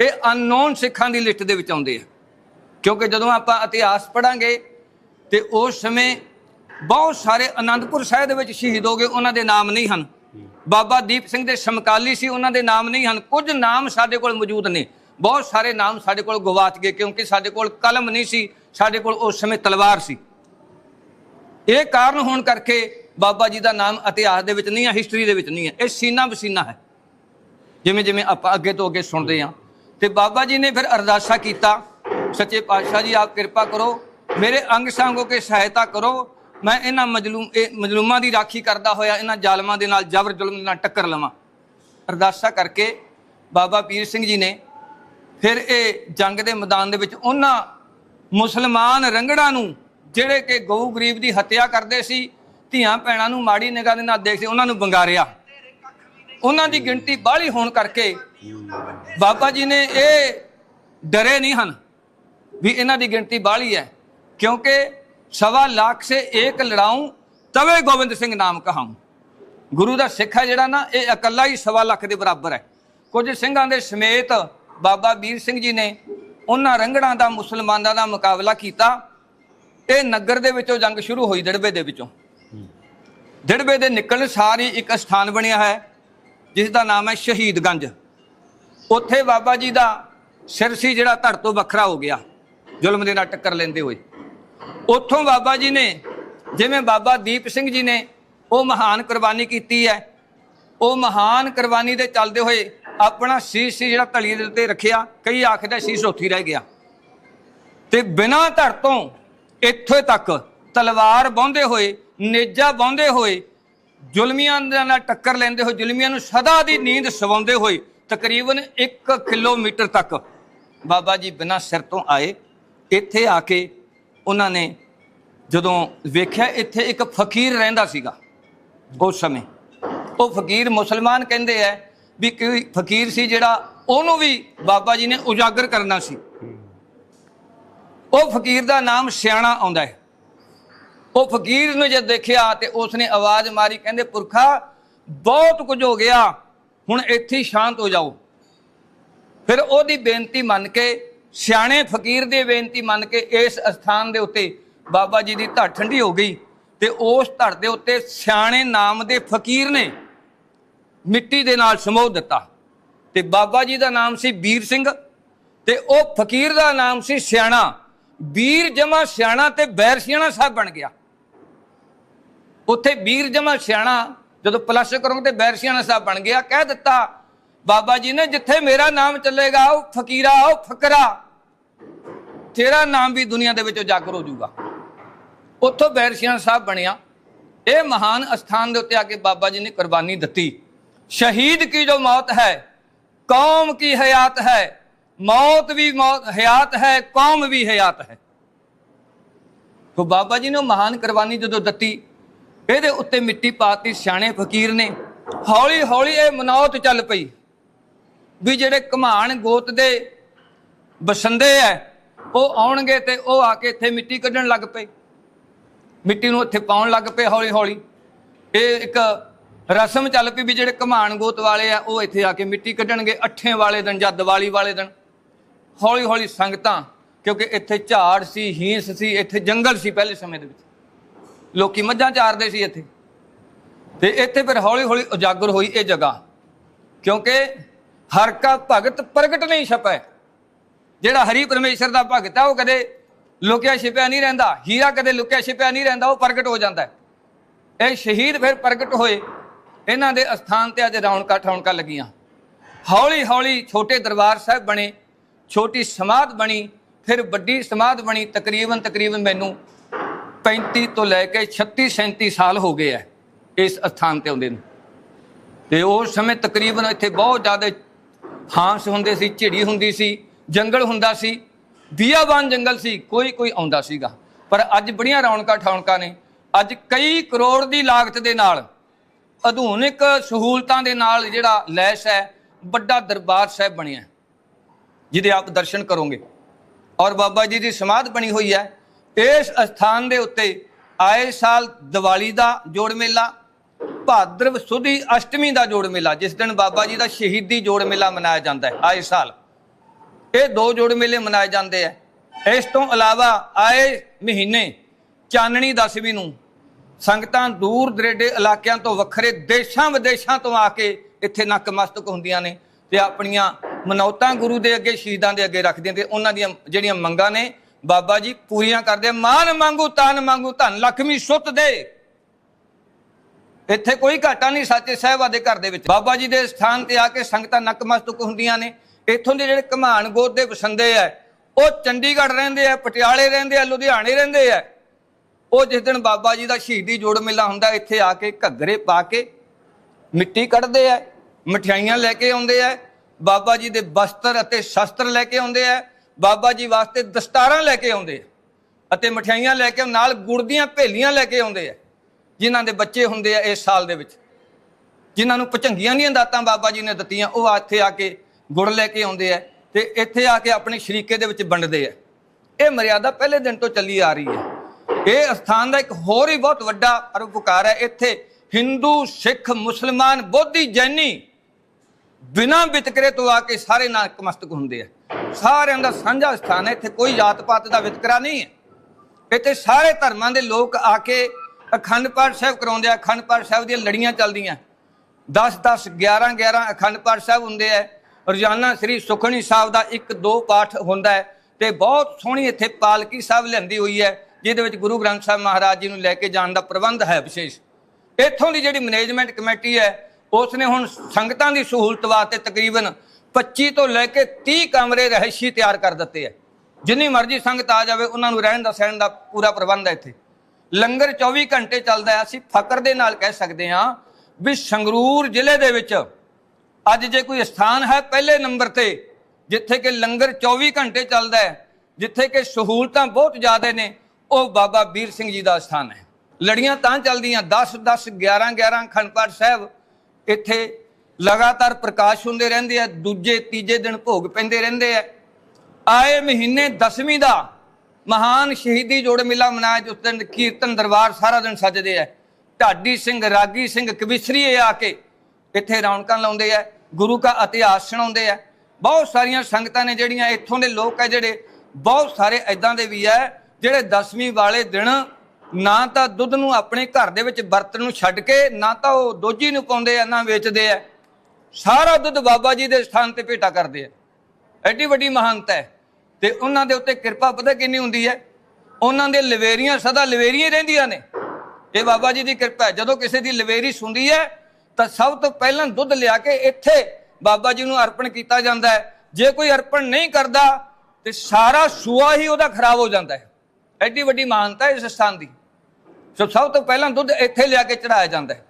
ਇਹ ਅਨਨੋਨ ਸਿੱਖਾਂ ਦੀ ਲਿਸਟ ਦੇ ਵਿੱਚ ਆਉਂਦੇ ਆ। ਕਿਉਂਕਿ ਜਦੋਂ ਆਪਾਂ ਇਤਿਹਾਸ ਪੜਾਂਗੇ ਤੇ ਉਸ ਸਮੇਂ ਬਹੁਤ ਸਾਰੇ ਆਨੰਦਪੁਰ ਸਾਹਿਬ ਦੇ ਵਿੱਚ ਸ਼ਹੀਦ ਹੋ ਗਏ, ਉਹਨਾਂ ਦੇ ਨਾਮ ਨਹੀਂ ਹਨ। ਬਾਬਾ ਦੀਪ ਸਿੰਘ ਦੇ ਸਮਕਾਲੀ ਸੀ, ਉਹਨਾਂ ਦੇ ਨਾਮ ਨਹੀਂ ਹਨ। ਕੁਝ ਨਾਮ ਸਾਡੇ ਕੋਲ ਮੌਜੂਦ ਨੇ। ਬਹੁਤ ਸਾਰੇ ਨਾਮ ਸਾਡੇ ਕੋਲ ਗਵਾਚ ਗਏ ਕਿਉਂਕਿ ਸਾਡੇ ਕੋਲ ਕਲਮ ਨਹੀਂ ਸੀ, ਸਾਡੇ ਕੋਲ ਉਸ ਸਮੇਂ ਤਲਵਾਰ ਸੀ। ਇਹ ਕਾਰਨ ਹੋਣ ਕਰਕੇ ਬਾਬਾ ਜੀ ਦਾ ਨਾਮ ਇਤਿਹਾਸ ਦੇ ਵਿੱਚ ਨਹੀਂ ਹੈ ਹਿਸਟਰੀ ਦੇ ਵਿੱਚ ਨਹੀਂ ਹੈ। ਇਹ ਸੀਨਾ ਬਸੀਨਾ ਹੈ। ਜਿਵੇਂ ਜਿਵੇਂ ਆਪਾਂ ਅੱਗੇ ਤੋਂ ਅੱਗੇ ਸੁਣਦੇ ਹਾਂ। ਤੇ ਬਾਬਾ ਜੀ ਨੇ ਫਿਰ ਅਰਦਾਸਾ ਕੀਤਾ, ਸੱਚੇ ਪਾਤਸ਼ਾਹ ਜੀ, ਆਪ ਕਿਰਪਾ ਕਰੋ, ਮੇਰੇ ਅੰਗ ਸੰਗੋ ਕੇ ਸਹਾਇਤਾ ਕਰੋ, ਮੈਂ ਇਹਨਾਂ ਮਜਲੂਮ ਇਹ ਮਜਲੂਮਾਂ ਦੀ ਰਾਖੀ ਕਰਦਾ ਹੋਇਆ, ਇਹਨਾਂ ਜ਼ਾਲਮਾਂ ਦੇ ਨਾਲ ਜ਼ਬਰ ਜ਼ੁਲਮ ਨਾਲ ਟੱਕਰ ਲਵਾਂ। ਅਰਦਾਸਾ ਕਰਕੇ ਬਾਬਾ ਪੀਰ ਸਿੰਘ ਜੀ ਨੇ ਫਿਰ ਇਹ ਜੰਗ ਦੇ ਮੈਦਾਨ ਦੇ ਵਿੱਚ ਉਹਨਾਂ ਮੁਸਲਮਾਨ ਰੰਗੜਾਂ ਨੂੰ, ਜਿਹੜੇ ਕਿ ਗਊ ਗਰੀਬ ਦੀ ਹੱਤਿਆ ਕਰਦੇ ਸੀ, ਧੀਆਂ ਭੈਣਾਂ ਨੂੰ ਮਾੜੀ ਨਿਗਾਹ ਦੇ ਨਾਲ ਦੇਖਦੇ ਉਹਨਾਂ ਨੂੰ ਬੰਗਾਰਿਆ ਉਹਨਾਂ ਦੀ ਗਿਣਤੀ ਬਾਹਲੀ ਹੋਣ ਕਰਕੇ ਬਾਬਾ ਜੀ ਨੇ ਇਹ ਡਰੇ ਨਹੀਂ ਹਨ ਵੀ ਇਹਨਾਂ ਦੀ ਗਿਣਤੀ ਬਾਹਲੀ ਹੈ, ਕਿਉਂਕਿ ਸਵਾ ਲੱਖ ਸੇ ਏਕ ਲੜਾਉਂ ਤਵੇ ਗੋਬਿੰਦ ਸਿੰਘ ਨਾਮ ਕਹਾਉਂ। ਗੁਰੂ ਦਾ ਸਿੱਖ ਹੈ ਜਿਹੜਾ ਨਾ, ਇਹ ਇਕੱਲਾ ਹੀ ਸਵਾ ਲੱਖ ਦੇ ਬਰਾਬਰ ਹੈ। ਕੁਝ ਸਿੰਘਾਂ ਦੇ ਸਮੇਤ ਬਾਬਾ ਵੀਰ ਸਿੰਘ ਜੀ ਨੇ ਉਹਨਾਂ ਰੰਗੜਾਂ ਦਾ, ਮੁਸਲਮਾਨਾਂ ਦਾ ਮੁਕਾਬਲਾ ਕੀਤਾ ਇਹ ਨਗਰ ਦੇ ਵਿੱਚੋਂ ਜੰਗ ਸ਼ੁਰੂ ਹੋਈ ਦੜਬੇ ਦੇ ਵਿੱਚੋਂ। ਦੜਬੇ ਦੇ ਨਿਕਲਣ ਸਾਰ ਹੀ ਇੱਕ ਸਥਾਨ ਬਣਿਆ ਹੈ, ਜਿਸ ਦਾ ਨਾਮ ਹੈ ਸ਼ਹੀਦਗੰਜ ਉੱਥੇ ਬਾਬਾ ਜੀ ਦਾ ਸਿਰ ਸੀ ਜਿਹੜਾ ਧੜ ਤੋਂ ਵੱਖਰਾ ਹੋ ਗਿਆ, ਜ਼ੁਲਮ ਦੇ ਨਾਲ ਟੱਕਰ ਲੈਂਦੇ ਹੋਏ। ਉੱਥੋਂ ਬਾਬਾ ਜੀ ਨੇ, ਜਿਵੇਂ ਬਾਬਾ ਦੀਪ ਸਿੰਘ ਜੀ ਨੇ ਉਹ ਮਹਾਨ ਕੁਰਬਾਨੀ ਕੀਤੀ ਹੈ, ਉਹ ਮਹਾਨ ਕੁਰਬਾਨੀ ਦੇ ਚੱਲਦੇ ਹੋਏ ਆਪਣਾ ਸੀਸ ਸੀ ਜਿਹੜਾ ਤਲੀ ਦੇ ਉੱਤੇ ਰੱਖਿਆ, ਕਈ ਆਖਦੇ ਸੀਸ ਉੱਥੇ ਰਹਿ ਗਿਆ। ਤੇ ਬਿਨਾਂ ਧਰ ਤੋਂ ਇੱਥੇ ਤੱਕ ਤਲਵਾਰ ਬਾਉਂਦੇ ਹੋਏ, ਨੇਜਾ ਬਾਉਂਦੇ ਹੋਏ, ਜ਼ੁਲਮੀਆਂ ਨਾਲ ਟੱਕਰ ਲੈਂਦੇ ਹੋਏ, ਜ਼ੁਲਮੀਆਂ ਨੂੰ ਸਦਾ ਦੀ ਨੀਂਦ ਸਵਾਉਂਦੇ ਹੋਏ ਤਕਰੀਬਨ 1 ਕਿਲੋਮੀਟਰ ਤੱਕ ਬਾਬਾ ਜੀ ਬਿਨਾਂ ਸਿਰ ਤੋਂ ਆਏ। ਇੱਥੇ ਆ ਕੇ ਉਹਨਾਂ ਨੇ ਜਦੋਂ ਵੇਖਿਆ, ਇੱਥੇ ਇੱਕ ਫਕੀਰ ਰਹਿੰਦਾ ਸੀਗਾ। ਉਸ ਸਮੇਂ ਉਹ ਫਕੀਰ ਮੁਸਲਮਾਨ ਕਹਿੰਦੇ ਐ ਵੀ ਕੋਈ ਫਕੀਰ ਸੀ ਜਿਹੜਾ ਉਹਨੂੰ ਵੀ ਬਾਬਾ ਜੀ ਨੇ ਉਜਾਗਰ ਕਰਨਾ ਸੀ। ਉਹ ਫਕੀਰ ਦਾ ਨਾਮ ਸਿਆਣਾ ਆਉਂਦਾ ਹੈ। ਉਹ ਫਕੀਰ ਨੂੰ ਜਦ ਦੇਖਿਆ ਤੇ ਉਸਨੇ ਆਵਾਜ਼ ਮਾਰੀ, ਕਹਿੰਦੇ, ਪੁਰਖਾ, ਬਹੁਤ ਕੁਝ ਹੋ ਗਿਆ, ਹੁਣ ਇੱਥੇ ਸ਼ਾਂਤ ਹੋ ਜਾਓ। ਫਿਰ ਉਹਦੀ ਬੇਨਤੀ ਮੰਨ ਕੇ, ਸਿਆਣੇ ਫਕੀਰ ਦੀ ਬੇਨਤੀ ਮੰਨ ਕੇ ਇਸ ਅਸਥਾਨ ਦੇ ਉੱਤੇ ਬਾਬਾ ਜੀ ਦੀ ਧੜ ਠੰਡੀ ਹੋ ਗਈ ਤੇ ਉਸ ਧੜ ਦੇ ਉੱਤੇ ਸਿਆਣੇ ਨਾਮ ਦੇ ਫਕੀਰ ਨੇ ਮਿੱਟੀ ਦੇ ਨਾਲ ਸਮੋਹ ਦਿੱਤਾ। ਤੇ ਬਾਬਾ ਜੀ ਦਾ ਨਾਮ ਸੀ ਵੀਰ ਸਿੰਘ ਤੇ ਉਹ ਫਕੀਰ ਦਾ ਨਾਮ ਸੀ ਸਿਆਣਾ। ਵੀਰ ਜਮਾ ਸਿਆਣਾ ਤੇ ਬੈਰ ਸਿਆਣਾ ਸਾਹਿਬ ਬਣ ਗਿਆ। ਉੱਥੇ ਵੀਰ ਜਮਾ ਸਿਆਣਾ ਜਦੋਂ ਪਲੱਸ ਕਰੋਗੇ ਤੇ ਬੈਰ ਸਿਆਣਾ ਸਾਹਿਬ ਬਣ ਗਿਆ। ਕਹਿ ਦਿੱਤਾ, ਬਾਬਾ ਜੀ ਨੇ ਜਿੱਥੇ ਮੇਰਾ ਨਾਮ ਚੱਲੇਗਾ, ਉਹ ਫਕੀਰਾ, ਉਹ ਫਕਰਾ। ਤੇਰਾ ਨਾਮ ਵੀ ਦੁਨੀਆ ਦੇ ਵਿੱਚ ਉਜਾਗਰ ਹੋ ਜਾਊਗਾ। ਉੱਥੋਂ ਬੈਰਸੀਆਂ ਸਾਹਿਬ ਬਣਿਆ। ਇਹ ਮਹਾਨ ਅਸਥਾਨ ਦੇ ਉੱਤੇ ਆ ਕੇ ਬਾਬਾ ਜੀ ਨੇ ਕੁਰਬਾਨੀ ਦਿੱਤੀ। ਸ਼ਹੀਦ ਕੀ ਜੋ ਮੌਤ ਹੈ, ਕੌਮ ਕੀ ਹਯਾਤ ਹੈ, ਮੌਤ ਵੀ ਮੌਤ ਹਯਾਤ ਹੈ, ਕੌਮ ਵੀ ਹਯਾਤ ਹੈ। ਤੋ ਬਾਬਾ ਜੀ ਨੇ ਮਹਾਨ ਕੁਰਬਾਨੀ ਜਦੋਂ ਦਿੱਤੀ, ਇਹਦੇ ਉੱਤੇ ਮਿੱਟੀ ਪਾਤੀ, ਸਿਆਣੇ ਫਕੀਰ ਨੇ ਹੌਲੀ ਹੌਲੀ ਇਹ ਮਨੌਤ ਚੱਲ ਪਈ ਵੀ ਜਿਹੜੇ ਘਮਾਣ ਗੋਤ ਦੇ ਬਸੰਦੇ ਐ ਉਹ ਆਉਣਗੇ ਤੇ ਉਹ ਆ ਕੇ ਇੱਥੇ ਮਿੱਟੀ ਕੱਢਣ ਲੱਗ ਪਏ। ਮਿੱਟੀ ਨੂੰ ਇੱਥੇ ਪਾਉਣ ਲੱਗ ਪਏ ਹੌਲੀ ਹੌਲੀ ਇਹ ਇੱਕ ਰਸਮ ਚੱਲ ਪਈ ਵੀ ਜਿਹੜੇ ਘਮਾਣ ਗੋਤ ਵਾਲੇ ਆ, ਉਹ ਇੱਥੇ ਆ ਕੇ ਮਿੱਟੀ ਕੱਢਣਗੇ, ਅੱਠੇ ਵਾਲੇ ਦਿਨ ਜਾਂ ਦੀਵਾਲੀ ਵਾਲੇ ਦਿਨ। ਹੌਲੀ ਹੌਲੀ ਸੰਗਤਾਂ, ਕਿਉਂਕਿ ਇੱਥੇ ਝਾੜ ਸੀ, ਹੀਂਸ ਸੀ, ਇੱਥੇ ਜੰਗਲ ਸੀ ਪਹਿਲੇ ਸਮੇਂ ਦੇ ਵਿੱਚ। ਲੋਕੀ ਮੱਝਾਂ ਚਾਰਦੇ ਸੀ ਇੱਥੇ। ਤੇ ਇੱਥੇ ਫਿਰ ਹੌਲੀ ਹੌਲੀ ਉਜਾਗਰ ਹੋਈ ਇਹ ਜਗ੍ਹਾ। ਕਿਉਂਕਿ ਹਰ ਕਾ ਭਗਤ ਪ੍ਰਗਟ ਨਹੀਂ ਛਪੈ। ਜਿਹੜਾ ਹਰੀ ਪਰਮੇਸ਼ਰ ਦਾ ਭਗਤ ਹੈ ਉਹ ਕਦੇ ਲੁਕਿਆ ਛਿਪਿਆ ਨਹੀਂ ਰਹਿੰਦਾ। ਹੀਰਾ ਕਦੇ ਲੁਕਿਆ ਛਿਪਿਆ ਨਹੀਂ ਰਹਿੰਦਾ, ਉਹ ਪ੍ਰਗਟ ਹੋ ਜਾਂਦਾ। ਇਹ ਸ਼ਹੀਦ ਫਿਰ ਪ੍ਰਗਟ ਹੋਏ। ਇਹਨਾਂ ਦੇ ਅਸਥਾਨ ਤੇ ਅੱਜ ਰੌਣਕਾਂ ਠੌਣਕਾਂ ਲੱਗੀਆਂ। ਹੌਲੀ ਹੌਲੀ ਛੋਟੇ ਦਰਬਾਰ ਸਾਹਿਬ ਬਣੇ, ਛੋਟੀ ਸਮਾਧ ਬਣੀ, ਫਿਰ ਵੱਡੀ ਸਮਾਧ ਬਣੀ, ਤਕਰੀਬਨ ਤਕਰੀਬਨ ਮੈਨੂੰ 35 ਤੋਂ ਲੈ ਕੇ 36 37 ਸਾਲ ਹੋ ਗਏ ਐ ਇਸ ਅਸਥਾਨ ਤੇ ਆਉਂਦੇ ਨੂੰ। ਤੇ ਉਸ ਸਮੇਂ ਤਕਰੀਬਨ ਇੱਥੇ ਬਹੁਤ ਜ਼ਿਆਦਾ ਹਾਂਸ ਹੁੰਦੇ ਸੀ, ਝਿੜੀ ਹੁੰਦੀ ਸੀ, ਜੰਗਲ ਹੁੰਦਾ ਸੀ, ਬੀਆਬਾਨ ਜੰਗਲ ਸੀ, ਕੋਈ ਕੋਈ ਆਉਂਦਾ ਸੀਗਾ। ਪਰ ਅੱਜ ਬੜੀਆਂ ਰੌਣਕਾਂ ਠੌਣਕਾਂ ਨੇ। ਅੱਜ ਕਈ ਕਰੋੜ ਦੀ ਲਾਗਤ ਦੇ ਨਾਲ ਆਧੁਨਿਕ ਸਹੂਲਤਾਂ ਦੇ ਨਾਲ ਜਿਹੜਾ ਲੈਸ ਹੈ, ਵੱਡਾ ਦਰਬਾਰ ਸਾਹਿਬ ਬਣਿਆ ਜਿਹਦੇ ਆਪ ਦਰਸ਼ਨ ਕਰੋਗੇ। ਔਰ ਬਾਬਾ ਜੀ ਦੀ ਸਮਾਧ ਬਣੀ ਹੋਈ ਹੈ। ਇਸ ਸਥਾਨ ਦੇ ਉੱਤੇ ਆਏ ਸਾਲ ਦੀਵਾਲੀ ਦਾ ਜੋੜ ਮੇਲਾ, ਭਾਦਰਵ ਸੁਦੀ ਅਸ਼ਟਮੀ ਦਾ ਜੋੜ ਮੇਲਾ, ਜਿਸ ਦਿਨ ਬਾਬਾ ਜੀ ਦਾ ਸ਼ਹੀਦੀ ਜੋੜ ਮੇਲਾ ਮਨਾਇਆ ਜਾਂਦਾ ਹੈ। ਆਏ ਸਾਲ ਇਹ ਦੋ ਜੋੜ ਮੇਲੇ ਮਨਾਏ ਜਾਂਦੇ ਆ ਇਸ ਤੋਂ ਇਲਾਵਾ ਆਏ ਮਹੀਨੇ ਚਾਨਣੀ ਦਸਵੀਂ ਨੂੰ ਸੰਗਤਾਂ ਦੂਰ ਦਰੇਡੇ ਇਲਾਕਿਆਂ ਤੋਂ ਵੱਖਰੇ ਦੇਸ਼ਾਂ ਵਿਦੇਸ਼ਾਂ ਤੋਂ ਆ ਕੇ ਇੱਥੇ ਨਕਮਸਤਕ ਹੁੰਦੀਆਂ ਨੇ ਤੇ ਆਪਣੀਆਂ ਮਨੌਤਾਂ ਗੁਰੂ ਦੇ ਅੱਗੇ, ਸ਼ਹੀਦਾਂ ਦੇ ਅੱਗੇ ਰੱਖਦੀਆਂ ਤੇ ਉਹਨਾਂ ਦੀਆਂ ਜਿਹੜੀਆਂ ਮੰਗਾਂ ਨੇ, ਬਾਬਾ ਜੀ ਪੂਰੀਆਂ ਕਰਦੇ ਮਾਨ ਮੰਗੂ ਤਨ ਮੰਗੂ ਧਨ ਲਖਮੀ ਸੁੱਤ ਦੇ। ਇੱਥੇ ਕੋਈ ਘਾਟਾ ਨਹੀਂ ਸੱਚੇ ਸਾਹਿਬਾ ਦੇ ਘਰ ਦੇ ਵਿੱਚ। ਬਾਬਾ ਜੀ ਦੇ ਸਥਾਨ ਤੇ ਆ ਕੇ ਸੰਗਤਾਂ ਨਕਮਸਤਕ ਹੁੰਦੀਆਂ ਨੇ। ਇੱਥੋਂ ਦੇ ਜਿਹੜੇ ਘਮਾਨ ਗੋਦ ਦੇ ਵਸੰਦੇ ਆ, ਉਹ ਚੰਡੀਗੜ੍ਹ ਰਹਿੰਦੇ ਆ, ਪਟਿਆਲੇ ਰਹਿੰਦੇ ਆ, ਲੁਧਿਆਣੇ ਰਹਿੰਦੇ ਆ ਉਹ ਜਿਸ ਦਿਨ ਬਾਬਾ ਜੀ ਦਾ ਸ਼ਹੀਦੀ ਜੋੜ ਮੇਲਾ ਹੁੰਦਾ, ਇੱਥੇ ਆ ਕੇ ਘੱਗਰੇ ਪਾ ਕੇ ਮਿੱਟੀ ਕੱਢਦੇ ਆ, ਮਠਿਆਈਆਂ ਲੈ ਕੇ ਆਉਂਦੇ ਆ, ਬਾਬਾ ਜੀ ਦੇ ਬਸਤਰ ਅਤੇ ਸ਼ਸਤਰ ਲੈ ਕੇ ਆਉਂਦੇ ਆ, ਬਾਬਾ ਜੀ ਵਾਸਤੇ ਦਸਤਾਰਾਂ ਲੈ ਕੇ ਆਉਂਦੇ ਆ ਅਤੇ ਮਠਿਆਈਆਂ ਲੈ ਕੇ ਨਾਲ ਗੁੜ ਦੀਆਂ ਭੇਲੀਆਂ ਲੈ ਕੇ ਆਉਂਦੇ ਆ, ਜਿਨ੍ਹਾਂ ਦੇ ਬੱਚੇ ਹੁੰਦੇ ਆ ਇਸ ਸਾਲ ਦੇ ਵਿੱਚ। ਜਿਨ੍ਹਾਂ ਨੂੰ ਪਚੰਗੀਆਂ ਦੀਆਂ ਦਾਤਾਂ ਬਾਬਾ ਜੀ ਨੇ ਦਿੱਤੀਆਂ, ਉਹ ਇੱਥੇ ਆ ਕੇ ਗੁੜ ਲੈ ਕੇ ਆਉਂਦੇ ਆ ਤੇ ਇੱਥੇ ਆ ਕੇ ਆਪਣੇ ਸ਼ਰੀਕੇ ਦੇ ਵਿੱਚ ਵੰਡਦੇ ਆ। ਇਹ ਮਰਿਆਦਾ ਪਹਿਲੇ ਦਿਨ ਤੋਂ ਚੱਲੀ ਆ ਰਹੀ ਹੈ। ਇਹ ਸਥਾਨ ਦਾ ਇੱਕ ਹੋਰ ਹੀ ਬਹੁਤ ਵੱਡਾ ਪਰਉਪਕਾਰ ਹੈ। ਇੱਥੇ ਹਿੰਦੂ, ਸਿੱਖ, ਮੁਸਲਮਾਨ, ਬੋਧੀ, ਜੈਨੀ ਬਿਨਾਂ ਵਿਤਕਰੇ ਤੋਂ ਆ ਕੇ ਸਾਰੇ ਨਤਮਸਤਕ ਹੁੰਦੇ ਆ। ਸਾਰਿਆਂ ਦਾ ਸਾਂਝਾ ਸਥਾਨ ਹੈ। ਇੱਥੇ ਕੋਈ ਜਾਤ ਪਾਤ ਦਾ ਵਿਤਕਰਾ ਨਹੀਂ ਹੈ। ਇੱਥੇ ਸਾਰੇ ਧਰਮਾਂ ਦੇ ਲੋਕ ਆ ਕੇ ਅਖੰਡ ਪਾਠ ਸਾਹਿਬ ਕਰਾਉਂਦੇ ਆ। ਅਖੰਡ ਪਾਠ ਸਾਹਿਬ ਦੀਆਂ ਲੜੀਆਂ ਚੱਲਦੀਆਂ। 10 10 11 11 ਅਖੰਡ ਪਾਠ ਸਾਹਿਬ ਹੁੰਦੇ ਆ। ਰੋਜ਼ਾਨਾ ਸ੍ਰੀ ਸੁਖਣੀ ਸਾਹਿਬ ਦਾ ਇੱਕ, ਦੋ ਪਾਠ ਹੁੰਦਾ ਹੈ ਤੇ ਬਹੁਤ ਸੋਹਣੀ ਇੱਥੇ ਪਾਲਕੀ ਸਾਹਿਬ ਲੈਂਦੀ ਹੋਈ ਹੈ। ਜਿਹਦੇ ਵਿੱਚ ਗੁਰੂ ਗ੍ਰੰਥ ਸਾਹਿਬ ਮਹਾਰਾਜ ਜੀ ਨੂੰ ਲੈ ਕੇ ਜਾਣ ਦਾ ਪ੍ਰਬੰਧ ਹੈ ਵਿਸ਼ੇਸ਼। ਇੱਥੋਂ ਦੀ ਜਿਹੜੀ ਮੈਨੇਜਮੈਂਟ ਕਮੇਟੀ ਹੈ ਉਸ ਨੇ ਹੁਣ ਸੰਗਤਾਂ ਦੀ ਸਹੂਲਤ ਵਾਸਤੇ ਤਕਰੀਬਨ 25 ਤੋਂ ਲੈ ਕੇ 30 ਕਮਰੇ ਰਹਿਸ਼ੀ ਤਿਆਰ ਕਰ ਦਿੱਤੇ ਹੈ। ਜਿੰਨੀ ਮਰਜ਼ੀ ਸੰਗਤ ਆ ਜਾਵੇ, ਉਹਨਾਂ ਨੂੰ ਰਹਿਣ ਦਾ ਸਹਿਣ ਦਾ ਪੂਰਾ ਪ੍ਰਬੰਧ ਹੈ ਇੱਥੇ। ਲੰਗਰ 24 ਘੰਟੇ ਚੱਲਦਾ ਹੈ। ਅਸੀਂ ਫਕਰ ਦੇ ਨਾਲ ਕਹਿ ਸਕਦੇ ਹਾਂ ਵੀ ਸੰਗਰੂਰ ਜ਼ਿਲ੍ਹੇ ਦੇ ਵਿੱਚ ਅੱਜ ਜੇ ਕੋਈ ਸਥਾਨ ਹੈ ਪਹਿਲੇ ਨੰਬਰ ਤੇ, ਜਿੱਥੇ ਕਿ ਲੰਗਰ 24 ਘੰਟੇ ਚੱਲਦਾ ਹੈ, ਜਿੱਥੇ ਕਿ ਸਹੂਲਤਾਂ ਬਹੁਤ ਜ਼ਿਆਦਾ ਨੇ ਉਹ ਬਾਬਾ ਵੀਰ ਸਿੰਘ ਜੀ ਦਾ ਸਥਾਨ ਹੈ। ਲੜੀਆਂ ਤਾਂ ਚੱਲਦੀਆਂ 10 10 11 11 ਖੰਡ ਸਾਹਿਬ ਇੱਥੇ ਲਗਾਤਾਰ ਪ੍ਰਕਾਸ਼ ਹੁੰਦੇ ਰਹਿੰਦੇ ਆ, ਦੂਜੇ, ਤੀਜੇ ਦਿਨ ਭੋਗ ਪੈਂਦੇ ਰਹਿੰਦੇ ਆ। ਆਏ ਮਹੀਨੇ 10ਵੀਂ ਦਾ ਮਹਾਨ ਸ਼ਹੀਦੀ ਜੋੜ ਮੇਲਾ ਮਨਾਇਆ ਉਸ ਦਿਨ ਕੀਰਤਨ ਦਰਬਾਰ ਸਾਰਾ ਦਿਨ ਸੱਜਦੇ ਆ। ਢਾਡੀ ਸਿੰਘ, ਰਾਗੀ ਸਿੰਘ ਕਵਿਸਰੀਏ ਆ ਕੇ ਇੱਥੇ ਰੌਣਕਾਂ ਲਾਉਂਦੇ ਆ, ਗੁਰੂ ਦਾ ਇਤਿਹਾਸ ਸੁਣਾਉਂਦੇ ਆ। ਬਹੁਤ ਸਾਰੀਆਂ ਸੰਗਤਾਂ ਨੇ ਜਿਹੜੀਆਂ ਇੱਥੋਂ ਦੇ ਲੋਕ ਆ ਜਿਹੜੇ ਬਹੁਤ ਸਾਰੇ ਐਦਾਂ ਦੇ ਵੀ ਆ ਜਿਹੜੇ 10ਵੀਂ ਵਾਲੇ ਦਿਨ ਨਾ ਤਾਂ ਦੁੱਧ ਨੂੰ ਆਪਣੇ ਘਰ ਦੇ ਵਿੱਚ ਵਰਤਣ ਨੂੰ ਛੱਡ ਕੇ, ਨਾ ਤਾਂ ਉਹ ਦੋਜੀ ਨੂੰ ਪਾਉਂਦੇ ਆ, ਨਾ ਵੇਚਦੇ ਆ। ਸਾਰਾ ਦੁੱਧ ਬਾਬਾ ਜੀ ਦੇ ਸਥਾਨ ਤੇ ਭੇਟਾ ਕਰਦੇ ਆ। ਐਡੀ ਵੱਡੀ ਮਹਾਨਤਾ ਹੈ। ਤੇ ਉਹਨਾਂ ਦੇ ਉੱਤੇ ਕਿਰਪਾ ਪਤਾ ਕਿੰਨੀ ਹੁੰਦੀ ਹੈ? ਉਹਨਾਂ ਦੇ ਲਵੇਰੀਆਂ ਸਦਾ ਲਵੇਰੀਆਂ ਰਹਿੰਦੀਆਂ ਨੇ। ਇਹ ਬਾਬਾ ਜੀ ਦੀ ਕਿਰਪਾ ਜਦੋਂ ਕਿਸੇ ਦੀ ਲਵੇਰੀ ਸੁੰਦੀ ਹੈ, ਤਾਂ ਸਭ ਤੋਂ ਪਹਿਲਾਂ ਦੁੱਧ ਲਿਆ ਕੇ ਇੱਥੇ ਬਾਬਾ ਜੀ ਨੂੰ ਅਰਪਣ ਕੀਤਾ ਜਾਂਦਾ ਹੈ। ਜੇ ਕੋਈ ਅਰਪਣ ਨਹੀਂ ਕਰਦਾ, ਤੇ ਸਾਰਾ ਸੂਆ ਹੀ ਉਹਦਾ ਖਰਾਬ ਹੋ ਜਾਂਦਾ ਹੈ। ਐਡੀ ਵੱਡੀ ਮਹਾਨਤਾ ਇਸ ਸਥਾਨ ਦੀ। ਸੋ ਸਭ ਤੋਂ ਪਹਿਲਾਂ ਦੁੱਧ ਇੱਥੇ ਲਿਆ ਕੇ ਚੜਾਇਆ ਜਾਂਦਾ ਹੈ।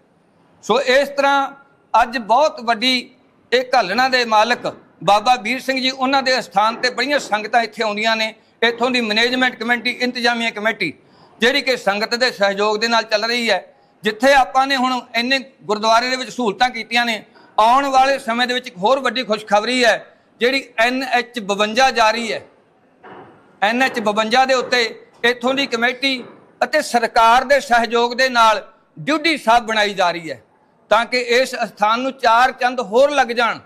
ਸੋ ਇਸ ਤਰ੍ਹਾਂ ਅੱਜ ਬਹੁਤ ਵੱਡੀ ਇਹ ਘਾਲਣਾ ਦੇ ਮਾਲਕ ਬਾਬਾ ਵੀਰ ਸਿੰਘ ਜੀ, ਉਹਨਾਂ ਦੇ ਸਥਾਨ ਤੇ ਬੜੀਆਂ ਸੰਗਤਾਂ ਇੱਥੇ ਆਉਂਦੀਆਂ ਨੇ। ਇੱਥੋਂ ਦੀ ਮੈਨੇਜਮੈਂਟ ਕਮੇਟੀ, ਇੰਤਜ਼ਾਮੀਆ ਕਮੇਟੀ, ਜਿਹੜੀ ਕਿ ਸੰਗਤ ਦੇ ਸਹਿਯੋਗ ਦੇ ਨਾਲ ਚੱਲ ਰਹੀ ਹੈ, ਜਿੱਥੇ ਆਪਾਂ ਨੇ ਹੁਣ ਇੰਨੇ ਗੁਰਦੁਆਰੇ ਦੇ ਵਿੱਚ ਸਹੂਲਤਾਂ ਕੀਤੀਆਂ ਨੇ। ਆਉਣ ਵਾਲੇ ਸਮੇਂ ਦੇ ਵਿੱਚ ਇੱਕ ਹੋਰ ਵੱਡੀ ਖੁਸ਼ਖਬਰੀ ਹੈ, ਜਿਹੜੀ ਐਨਐਚ 52 ਜਾਰੀ ਹੈ। ਐਨਐਚ 52 ਦੇ ਉੱਤੇ ਇੱਥੋਂ ਦੀ ਕਮੇਟੀ ਅਤੇ ਸਰਕਾਰ ਦੇ ਸਹਿਯੋਗ ਦੇ ਨਾਲ ਡਿਊਟੀ ਸਾਹਿਬ ਬਣਾਈ ਜਾ ਰਹੀ ਹੈ ਤਾਂ ਕਿ ਇਸ ਸਥਾਨ ਨੂੰ ਚਾਰ ਚੰਦ ਹੋਰ ਲੱਗ ਜਾਣ।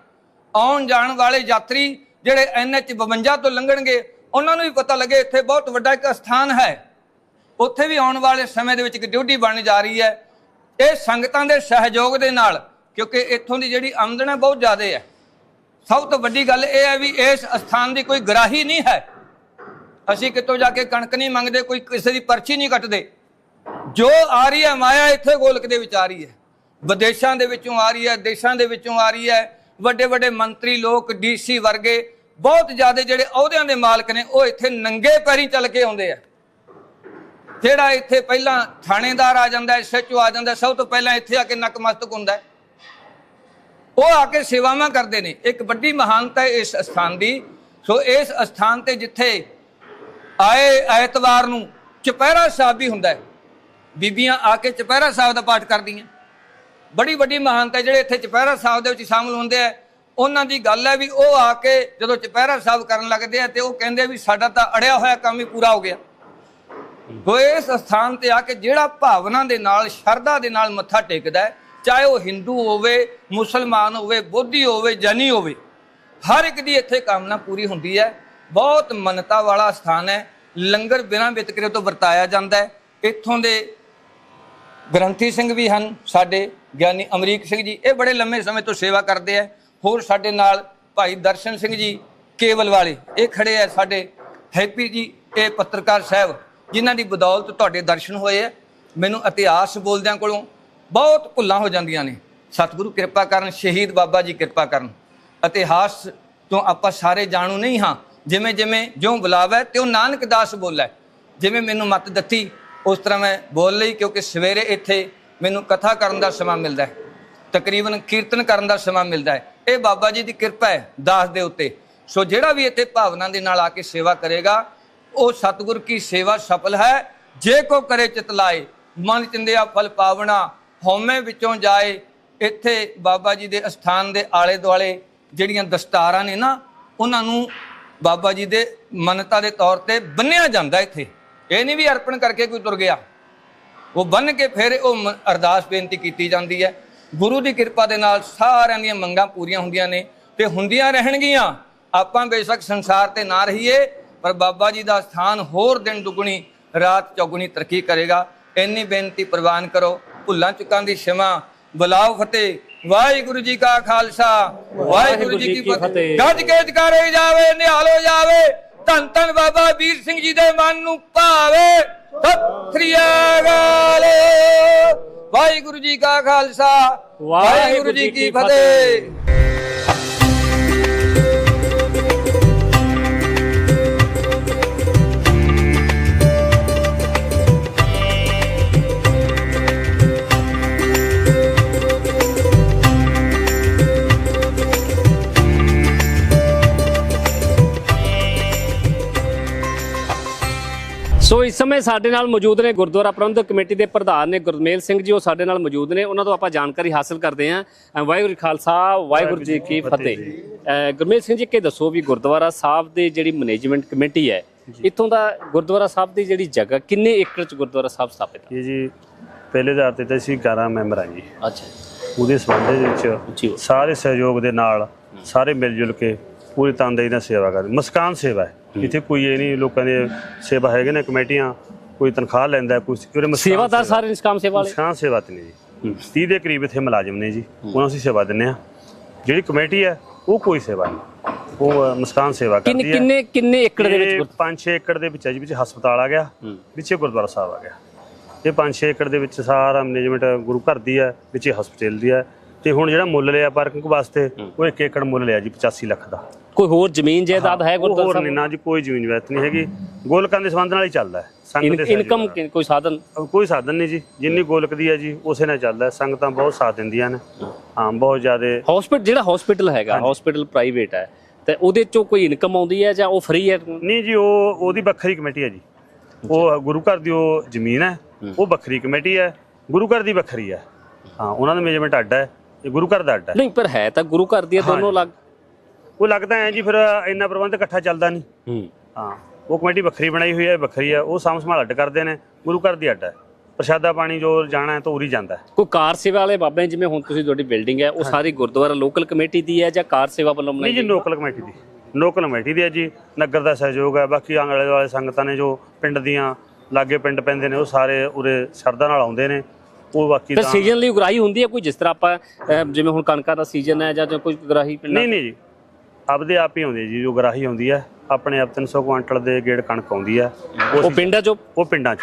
ਆਉਣ ਜਾਣ ਵਾਲੇ ਯਾਤਰੀ ਜਿਹੜੇ ਐਨਐਚ 52 ਤੋਂ ਲੰਘਣਗੇ, ਉਹਨਾਂ ਨੂੰ ਵੀ ਪਤਾ ਲੱਗੇ ਇੱਥੇ ਬਹੁਤ ਵੱਡਾ ਇੱਕ ਸਥਾਨ ਹੈ। ਉੱਥੇ ਵੀ ਆਉਣ ਵਾਲੇ ਸਮੇਂ ਦੇ ਵਿੱਚ ਇੱਕ ਡਿਊਟੀ ਬਣ ਜਾ ਰਹੀ ਹੈ। ਇਹ ਸੰਗਤਾਂ ਦੇ ਸਹਿਯੋਗ ਦੇ ਨਾਲ, ਕਿਉਂਕਿ ਇੱਥੋਂ ਦੀ ਜਿਹੜੀ ਆਮਦਨ ਹੈ ਬਹੁਤ ਜ਼ਿਆਦਾ ਹੈ। ਸਭ ਤੋਂ ਵੱਡੀ ਗੱਲ ਇਹ ਹੈ ਵੀ ਇਸ ਸਥਾਨ ਦੀ ਕੋਈ ਗਰਾਹੀ ਨਹੀਂ ਹੈ। ਅਸੀਂ ਕਿਤੋਂ ਜਾ ਕੇ ਕਣਕ ਨਹੀਂ ਮੰਗਦੇ, ਕੋਈ ਕਿਸੇ ਦੀ ਪਰਚੀ ਨਹੀਂ ਕੱਟਦੇ। ਜੋ ਆ ਰਹੀ ਹੈ ਮਾਇਆ ਇੱਥੇ ਗੋਲਕ ਦੇ ਵਿੱਚ ਆ ਰਹੀ ਹੈ। ਵਿਦੇਸ਼ਾਂ ਦੇ ਵਿੱਚੋਂ ਆ ਰਹੀ ਹੈ, ਦੇਸ਼ਾਂ ਦੇ ਵਿੱਚੋਂ ਆ ਰਹੀ ਹੈ। ਵੱਡੇ ਵੱਡੇ ਮੰਤਰੀ ਲੋਕ ਡੀਸੀ ਵਰਗੇ ਬਹੁਤ ਜ਼ਿਆਦਾ ਜਿਹੜੇ ਅਹੁਦਿਆਂ ਦੇ ਮਾਲਕ ਨੇ, ਉਹ ਇੱਥੇ ਨੰਗੇ ਪੈਰੀ ਚੱਲ ਕੇ ਆਉਂਦੇ ਆ। ਜਿਹੜਾ ਇੱਥੇ ਪਹਿਲਾਂ ਥਾਣੇਦਾਰ ਆ ਜਾਂਦਾ ਐਸਐਚਓ ਆ ਜਾਂਦਾ, ਸਭ ਤੋਂ ਪਹਿਲਾਂ ਇੱਥੇ ਆ ਕੇ ਨਕਮਸਤਕ ਹੁੰਦਾ ਹੈ। ਉਹ ਆ ਕੇ ਸੇਵਾਵਾਂ ਕਰਦੇ ਨੇ। ਇੱਕ ਵੱਡੀ ਮਹਾਨਤਾ ਹੈ ਇਸ ਸਥਾਨ ਦੀ। ਸੋ ਇਸ ਸਥਾਨ ਤੇ ਜਿੱਥੇ ਆਏ ਐਤਵਾਰ ਨੂੰ ਚੁਪਹਿਰਾ ਸਾਹਿਬ ਵੀ ਹੁੰਦਾ ਹੈ। ਬੀਬੀਆਂ ਆ ਕੇ ਚੁਪਹਿਰਾ ਸਾਹਿਬ ਦਾ ਪਾਠ ਕਰਦੀਆਂ। ਬੜੀ ਵੱਡੀ ਮਹਾਨਤਾ ਜਿਹੜੇ ਇੱਥੇ ਚੁਪਹਿਰਾ ਸਾਹਿਬ ਦੇ ਵਿੱਚ ਸ਼ਾਮਲ ਹੁੰਦੇ ਆ। ਉਹਨਾਂ ਦੀ ਗੱਲ ਹੈ ਵੀ ਉਹ ਆ ਕੇ ਜਦੋਂ ਚੁਪਹਿਰਾ ਸਾਹਿਬ ਕਰਨ ਲੱਗਦੇ ਆ ਤੇ ਉਹ ਕਹਿੰਦੇ ਵੀ ਸਾਡਾ ਤਾਂ ਅੜਿਆ ਹੋਇਆ ਕੰਮ ਹੀ ਪੂਰਾ ਹੋ ਗਿਆ। ਕੋਈ ਇਸ ਸਥਾਨ ਤੇ ਆ ਕੇ ਜਿਹੜਾ ਭਾਵਨਾ ਦੇ ਨਾਲ, ਸ਼ਰਧਾ ਦੇ ਨਾਲ ਮੱਥਾ ਟੇਕਦਾ ਹੈ, ਚਾਹੇ ਉਹ ਹਿੰਦੂ ਹੋਵੇ, ਮੁਸਲਮਾਨ ਹੋਵੇ, ਬੋਧੀ ਹੋਵੇ, ਜਨੀ ਹੋਵੇ, ਹਰ ਇੱਕ ਦੀ ਇੱਥੇ ਕਾਮਨਾ ਪੂਰੀ ਹੁੰਦੀ ਹੈ। ਬਹੁਤ ਮੰਨਤਾ ਵਾਲਾ ਸਥਾਨ ਹੈ। ਲੰਗਰ ਬਿਨਾਂ ਵਿਤਕਰੇ ਤੋਂ ਵਰਤਾਇਆ ਜਾਂਦਾ ਹੈ। ਇੱਥੋਂ ਦੇ ਗ੍ਰੰਥੀ ਸਿੰਘ ਵੀ ਹਨ, ਸਾਡੇ ਗਿਆਨੀ ਅਮਰੀਕ ਸਿੰਘ ਜੀ। ਇਹ ਬੜੇ ਲੰਮੇ ਸਮੇਂ ਤੋਂ ਸੇਵਾ ਕਰਦੇ ਆ। ਹੋਰ ਸਾਡੇ ਨਾਲ ਭਾਈ ਦਰਸ਼ਨ ਸਿੰਘ ਜੀ, ਕੇਵਲ ਵਾਲੇ। ਇਹ ਖੜੇ ਆ ਸਾਡੇ ਹੈਪੀ ਜੀ, ਇਹ ਪੱਤਰਕਾਰ ਸਾਹਿਬ, ਜਿਨ੍ਹਾਂ ਦੀ ਬਦੌਲਤ ਤੁਹਾਡੇ ਦਰਸ਼ਨ ਹੋਏ ਆ। ਮੈਨੂੰ ਇਤਿਹਾਸ ਬੋਲਦਿਆਂ ਕੋਲੋਂ ਬਹੁਤ ਭੁੱਲਾਂ ਹੋ ਜਾਂਦੀਆਂ ਨੇ। ਸਤਿਗੁਰੂ ਕਿਰਪਾ ਕਰਨ, ਸ਼ਹੀਦ ਬਾਬਾ ਜੀ ਕਿਰਪਾ ਕਰਨ। ਇਤਿਹਾਸ ਤੋਂ ਆਪਾਂ ਸਾਰੇ ਜਾਣੂ ਨਹੀਂ ਹਾਂ। ਜਿਵੇਂ ਜਿਵੇਂ ਜਿਉਂ ਬੁਲਾਵੇ ਤਿਉਂ ਨਾਨਕ ਦਾਸ ਬੋਲੇ। ਜਿਵੇਂ ਮੈਨੂੰ ਮਤ ਦਿੱਤੀ, ਉਸ ਤਰ੍ਹਾਂ ਮੈਂ ਬੋਲ ਲਈ ਕਿਉਂਕਿ ਸਵੇਰੇ ਇੱਥੇ ਮੈਨੂੰ ਕਥਾ ਕਰਨ ਦਾ ਸਮਾਂ ਮਿਲਦਾ ਹੈ। ਤਕਰੀਬਨ ਕੀਰਤਨ ਕਰਨ ਦਾ ਸਮਾਂ ਮਿਲਦਾ ਹੈ। ਇਹ ਬਾਬਾ ਜੀ ਦੀ ਕਿਰਪਾ ਹੈ ਦਾਸ ਦੇ ਉੱਤੇ। ਸੋ ਜਿਹੜਾ ਵੀ ਇੱਥੇ ਭਾਵਨਾ ਦੇ ਨਾਲ ਆ ਕੇ ਸੇਵਾ ਕਰੇਗਾ, ਉਹ ਸਤਿਗੁਰ ਕੀ ਸੇਵਾ ਸਫਲ ਹੈ। ਜੇ ਕੋ ਕਰੇ ਚਿਤ ਲਾਏ, ਮਨ ਚਿੰਦਿਆ ਫਲ ਪਾਵਣਾ, ਹਉਮੈ ਵਿੱਚੋਂ ਜਾਏ। ਇੱਥੇ ਬਾਬਾ ਜੀ ਦੇ ਅਸਥਾਨ ਦੇ ਆਲੇ ਦੁਆਲੇ ਜਿਹੜੀਆਂ ਦਸਤਾਰਾਂ ਨੇ ਨਾ, ਉਹਨਾਂ ਨੂੰ ਬਾਬਾ ਜੀ ਦੇ ਮੰਨਤਾ ਦੇ ਤੌਰ ਤੇ ਬੰਨਿਆ ਜਾਂਦਾ ਇੱਥੇ। ਇਹ ਨਹੀਂ ਵੀ ਅਰਪਣ ਕਰਕੇ ਕੋਈ ਤੁਰ ਗਿਆ। ਉਹ ਬੰਨ ਕੇ ਫਿਰ ਉਹ ਅਰਦਾਸ ਬੇਨਤੀ ਕੀਤੀ ਜਾਂਦੀ ਹੈ। ਗੁਰੂ ਦੀ ਕਿਰਪਾ ਦੇ ਨਾਲ ਸਾਰਿਆਂ ਦੀਆਂ ਮੰਗਾਂ ਪੂਰੀਆਂ ਹੁੰਦੀਆਂ ਨੇ ਤੇ ਹੁੰਦੀਆਂ ਰਹਿਣਗੀਆਂ। ਆਪਾਂ ਬੇਸ਼ੱਕ ਸੰਸਾਰ ਤੇ ਨਾ ਰਹੀਏ, ਪਰ ਬਾਬਾ ਜੀ ਦਾ ਸਥਾਨ ਹੋਰ ਦਿਨ ਦੁਗਣੀ, ਰਾਤ ਚੌਗਣੀ ਤਰੱਕੀ ਕਰੇਗਾ। ਇੰਨੀ ਬੇਨਤੀ ਪ੍ਰਵਾਨ ਕਰੋ। ਭੁੱਲਾਂ ਚੁੱਕਾਂ ਦੀ ਸ਼ਮਾ। ਬੁਲਾਓ ਫਤਿਹ। ਵਾਹਿਗੁਰੂ ਜੀ ਕਾ ਖਾਲਸਾ ਵਾਹਿਗੁਰੂ ਜੀ ਕੀ ਫਤਿਹ। ਗੱਜ ਕੇ ਜਕਾਰੇ ਜਾਵੇ ਨਿਹਾਲੋ ਜਾਵੇ ਧੰਨ ਧੰਨ ਬਾਬਾ ਵੀਰ ਸਿੰਘ ਜੀ ਦੇ ਮਨ ਨੂੰ ਭਾਵੇ। ਸਤਿ ਵਾਹਿਗੁਰੂ ਜੀ ਕਾ ਖਾਲਸਾ ਵਾਹਿਗੁਰੂ ਜੀ ਕੀ ਫਤਿਹ। ਸੋ ਇਸ ਸਮੇਂ ਸਾਡੇ ਨਾਲ ਮੌਜੂਦ ਨੇ ਗੁਰਦੁਆਰਾ ਪ੍ਰਬੰਧਕ ਕਮੇਟੀ ਦੇ ਪ੍ਰਧਾਨ ਨੇ ਗੁਰਮੇਲ ਸਿੰਘ ਜੀ ਉਹ ਸਾਡੇ ਨਾਲ ਮੌਜੂਦ ਨੇ। ਉਹਨਾਂ ਤੋਂ ਆਪਾਂ ਜਾਣਕਾਰੀ ਹਾਸਲ ਕਰਦੇ ਹਾਂ। ਵਾਹਿਗੁਰੂ ਖਾਲਸਾ ਵਾਹਿਗੁਰੂ ਜੀ ਕੀ ਫਤਿਹ। ਗੁਰਮੇਲ ਸਿੰਘ ਜੀ ਕੀ ਦੱਸੋ ਵੀ ਗੁਰਦੁਆਰਾ ਸਾਹਿਬ ਦੀ ਜਿਹੜੀ ਮੈਨੇਜਮੈਂਟ ਕਮੇਟੀ ਹੈ ਇੱਥੋਂ ਦਾ ਗੁਰਦੁਆਰਾ ਸਾਹਿਬ ਦੀ ਜਿਹੜੀ ਜਗ੍ਹਾ ਕਿੰਨੇ ਏਕੜ ਚ ਗੁਰਦੁਆਰਾ ਸਾਹਿਬ ਸਥਾਪਿਤ ਹੈ ਜੀ ਪਹਿਲੇ ਆਧਾਰ ਤੇ ਤਾਂ ਅਸੀਂ 11 ਮੈਂਬਰ ਆ ਜੀ। ਅੱਛਾ ਉਹਦੇ ਸੰਬੰਧ। ਵਿੱਚ ਸਾਰੇ ਸਹਿਯੋਗ ਦੇ ਨਾਲ ਸਾਰੇ ਮਿਲ ਜੁਲ ਕੇ ਪੂਰੀ ਤਨਦੇਹੀ ਨਾਲ ਸੇਵਾ ਕਰਦੇ। ਮਸਕਾਨ ਸੇਵਾ ਹੈ। ਇੱਥੇ ਕੋਈ ਇਹ ਨਹੀਂ ਲੋਕਾਂ ਦੇ ਸੇਵਾ ਹੈਗੇ ਨੇ ਕਮੇਟੀਆਂ ਕੋਈ ਤਨਖਾਹ ਲੈਂਦਾ ਕੋਈ ਕਿਉਂ ਮਸਕਾਨ ਸੇਵਾਦਾਰ ਸਾਰੇ ਨਿਸ਼ਕਾਮ ਸੇਵਾ ਵਾਲੇ? ਮਸਕਾਨ ਸੇਵਾ ਤੇ ਨੇ ਜੀ। 30 ਦੇ ਕਰੀਬ ਇੱਥੇ ਮੁਲਾਜ਼ਮ ਨੇ ਜੀ ਉਹਨਾਂ ਅਸੀਂ ਸੇਵਾ ਦਿੰਨੇ ਆ ਜਿਹੜੀ ਕਮੇਟੀ ਹੈ ਉਹ ਕੋਈ ਸੇਵਾ ਨਹੀਂ। ਉਹ ਅ, ਮਸਕਾਨ ਸੇਵਾ ਕਰਦੀ ਹੈ। ਕਿੰਨੇ ਕਿੰਨੇ ਏਕੜ ਦੇ ਵਿੱਚ ਇਹ ਗੁਰ- 5-6 ਏਕੜ ਦੇ ਵਿੱਚ ਹੈ ਜੀ ਵਿੱਚ ਹਸਪਤਾਲ ਆ ਗਿਆ। ਵਿੱਚੇ ਗੁਰਦੁਆਰਾ ਸਾਹਿਬ ਆ ਗਿਆ। ਇਹ 5-6 ਏਕੜ ਦੇ ਵਿੱਚ ਸਾਰਾ ਮੈਨੇਜਮੈਂਟ ਗੁਰੂ ਘਰ ਦੀ ਹੈ ਵਿੱਚੇ ਹਸਪਤਾਲ ਦੀ ਹੈ। ਤੇ ਹੁਣ ਜਿਹੜਾ ਮੁੱਲ ਲਿਆ ਪਾਰਕਿੰਗ ਵਾਸਤੇ ਉਹ 1 ਏਕੜ ਮੁੱਲ ਲਿਆ ਜੀ 85 ਲੱਖ ਦਾ। ਕੋਈ ਹੋਰ ਜ਼ਮੀਨ ਜਾਇਦਾਦ ਹੈ ਉਹ ਗੁਰਦੁਆਰਾ ਹੋਰ ਸਾਹਿਬ? ਨਹੀਂ ਨਾ ਜੀ ਕੋਈ ਜ਼ਮੀਨ ਜਾਇਦਾਦ ਨਹੀਂ ਹੈਗੀ। ਗੋਲਕਾਂ ਦੇ ਸੰਬੰਧ ਨਾਲ ਹੀ ਚੱਲਦਾ ਹੈ ਸੰਗਤ ਦੇ ਸਹਿਯੋਗ ਇਨਕਮ ਨਾਲ। ਕੋਈ ਸਾਧਨ? ਕੋਈ ਸਾਧਨ ਨਹੀਂ ਜੀ ਜਿੰਨੀ ਗੋਲਕ ਦੀ ਹੈ ਜੀ ਉਸੇ ਨਾਲ ਚੱਲਦਾ ਹੈ। ਸੰਗਤਾਂ ਬਹੁਤ ਸਾਥ ਦਿੰਦੀਆਂ ਨੇ। ਹਾਂ ਬਹੁਤ ਜ਼ਿਆਦਾ ਹਸਪੀਟਲ ਜਿਹੜਾ ਹਸਪੀਟਲ ਹੈਗਾ ਹਸਪੀਟਲ ਪ੍ਰਾਈਵੇਟ ਹੈ ਤੇ ਉਹਦੇ ਚੋਂ ਕੋਈ ਇਨਕਮ ਆਉਂਦੀ ਹੈ ਜਾਂ ਉਹ ਫ੍ਰੀ ਹੈ? ਨਹੀਂ ਜੀ ਉਹ ਉਹਦੀ ਵੱਖਰੀ ਕਮੇਟੀ ਹੈ ਜੀ। ਉਹ ਗੁਰੂ ਘਰ ਦੀ ਉਹ ਜ਼ਮੀਨ ਹੈ ਉਹ ਵੱਖਰੀ ਕਮੇਟੀ ਹੈ ਗੁਰੂ ਘਰ ਦੀ ਵੱਖਰੀ ਹੈ। ਹਾਂ ਉਹਨਾਂ ਦਾ ਮੈਨੇਜਮੈਂਟ ਅੱਡ ਹੈ ਇਹ ਗੁਰੂ ਘਰ ਦਾ ਅੱਡ ਹੈ। ਨਹੀਂ ਪਰ ਹੈ ਤਾਂ ਗੁਰੂ ਘਰ ਦੀ ਹੈ, ਦੋਨੋਂ ਲੱਗ ਉਹ ਲੱਗਦਾ ਹੈ ਜੀ ਫਿਰ ਇੰਨਾ ਪ੍ਰਬੰਧ ਇਕੱਠਾ ਚੱਲਦਾ ਨਹੀਂ। ਹੂੰ। ਹਾਂ ਉਹ ਕਮੇਟੀ ਵੱਖਰੀ ਬਣਾਈ ਹੋਈ ਹੈ ਵੱਖਰੀ ਹੈ। ਉਹ ਸਾਂਭ ਸੰਭਾਲ ਅੱਡ ਕਰਦੇ ਨੇ ਗੁਰੂ ਘਰ ਦੀ ਅੱਡ ਹੈ। ਪ੍ਰਸ਼ਾਦਾ ਪਾਣੀ ਜੋ ਜਾਣਾ ਹੈ ਤਾਂ ਉਰੀ ਜਾਂਦਾ ਕੋਈ ਕਾਰ ਸੇਵਾ ਵਾਲੇ ਬਾਬੇ ਜਿਵੇਂ ਹੁਣ ਤੁਸੀਂ ਤੁਹਾਡੀ ਬਿਲਡਿੰਗ ਹੈ ਉਹ ਸਾਰੀ ਗੁਰਦੁਆਰਾ ਲੋਕਲ ਕਮੇਟੀ ਦੀ ਹੈ ਜਾਂ ਕਾਰ ਸੇਵਾ ਵੱਲੋਂ ਨਹੀਂ ਬਣਾਈ ਜੀ ਗਈ? ਲੋਕਲ ਕਮੇਟੀ ਦੀ। ਲੋਕਲ ਕਮੇਟੀ ਦੀ ਹੈ ਜੀ। ਨਗਰ ਦਾ ਸਹਿਯੋਗ ਹੈ ਬਾਕੀ ਆਂਗਲੇ ਵਾਲੇ ਸੰਗਤਾਂ ਨੇ ਜੋ ਪਿੰਡ ਦੀਆਂ ਲਾਗੇ ਪਿੰਡ ਪੈਂਦੇ ਨੇ ਉਹ ਸਾਰੇ ਉਰੇ ਸ਼ਰਧਾ ਨਾਲ ਆਉਂਦੇ ਨੇ। ਉਹ ਬਾਕੀ ਤਾਂ ਸੀਜ਼ਨ ਲਈ ਉਗਰਾਹੀ ਹੁੰਦੀ ਹੈ ਕੋਈ ਜਿਸ ਤਰ੍ਹਾਂ ਆਪਾਂ ਜਿਵੇਂ ਹੁਣ ਕਣਕਾਂ ਦਾ ਸੀਜ਼ਨ ਹੈ ਜਾਂ ਜਾਂ ਕੋਈ ਉਗਰਾਹੀ ਪਿੰਡਾਂ ਨਹੀਂ ਨਹੀਂ ਜੀ। ਆਪਦੇ ਆਪ ਹੀ ਆਉਂਦੀ ਜੀ ਜੋ ਗਰਾਹੀ ਆਉਂਦੀ ਹੈ ਆਪਣੇ ਆਪ 300 ਕੁਆਂਟਲ ਦੇ ਗੇੜ ਕਣਕ ਆਉਂਦੀ ਹੈ। ਉਹ ਪਿੰਡਾਂ ਚੋਂ? ਉਹ ਪਿੰਡਾਂ 'ਚ।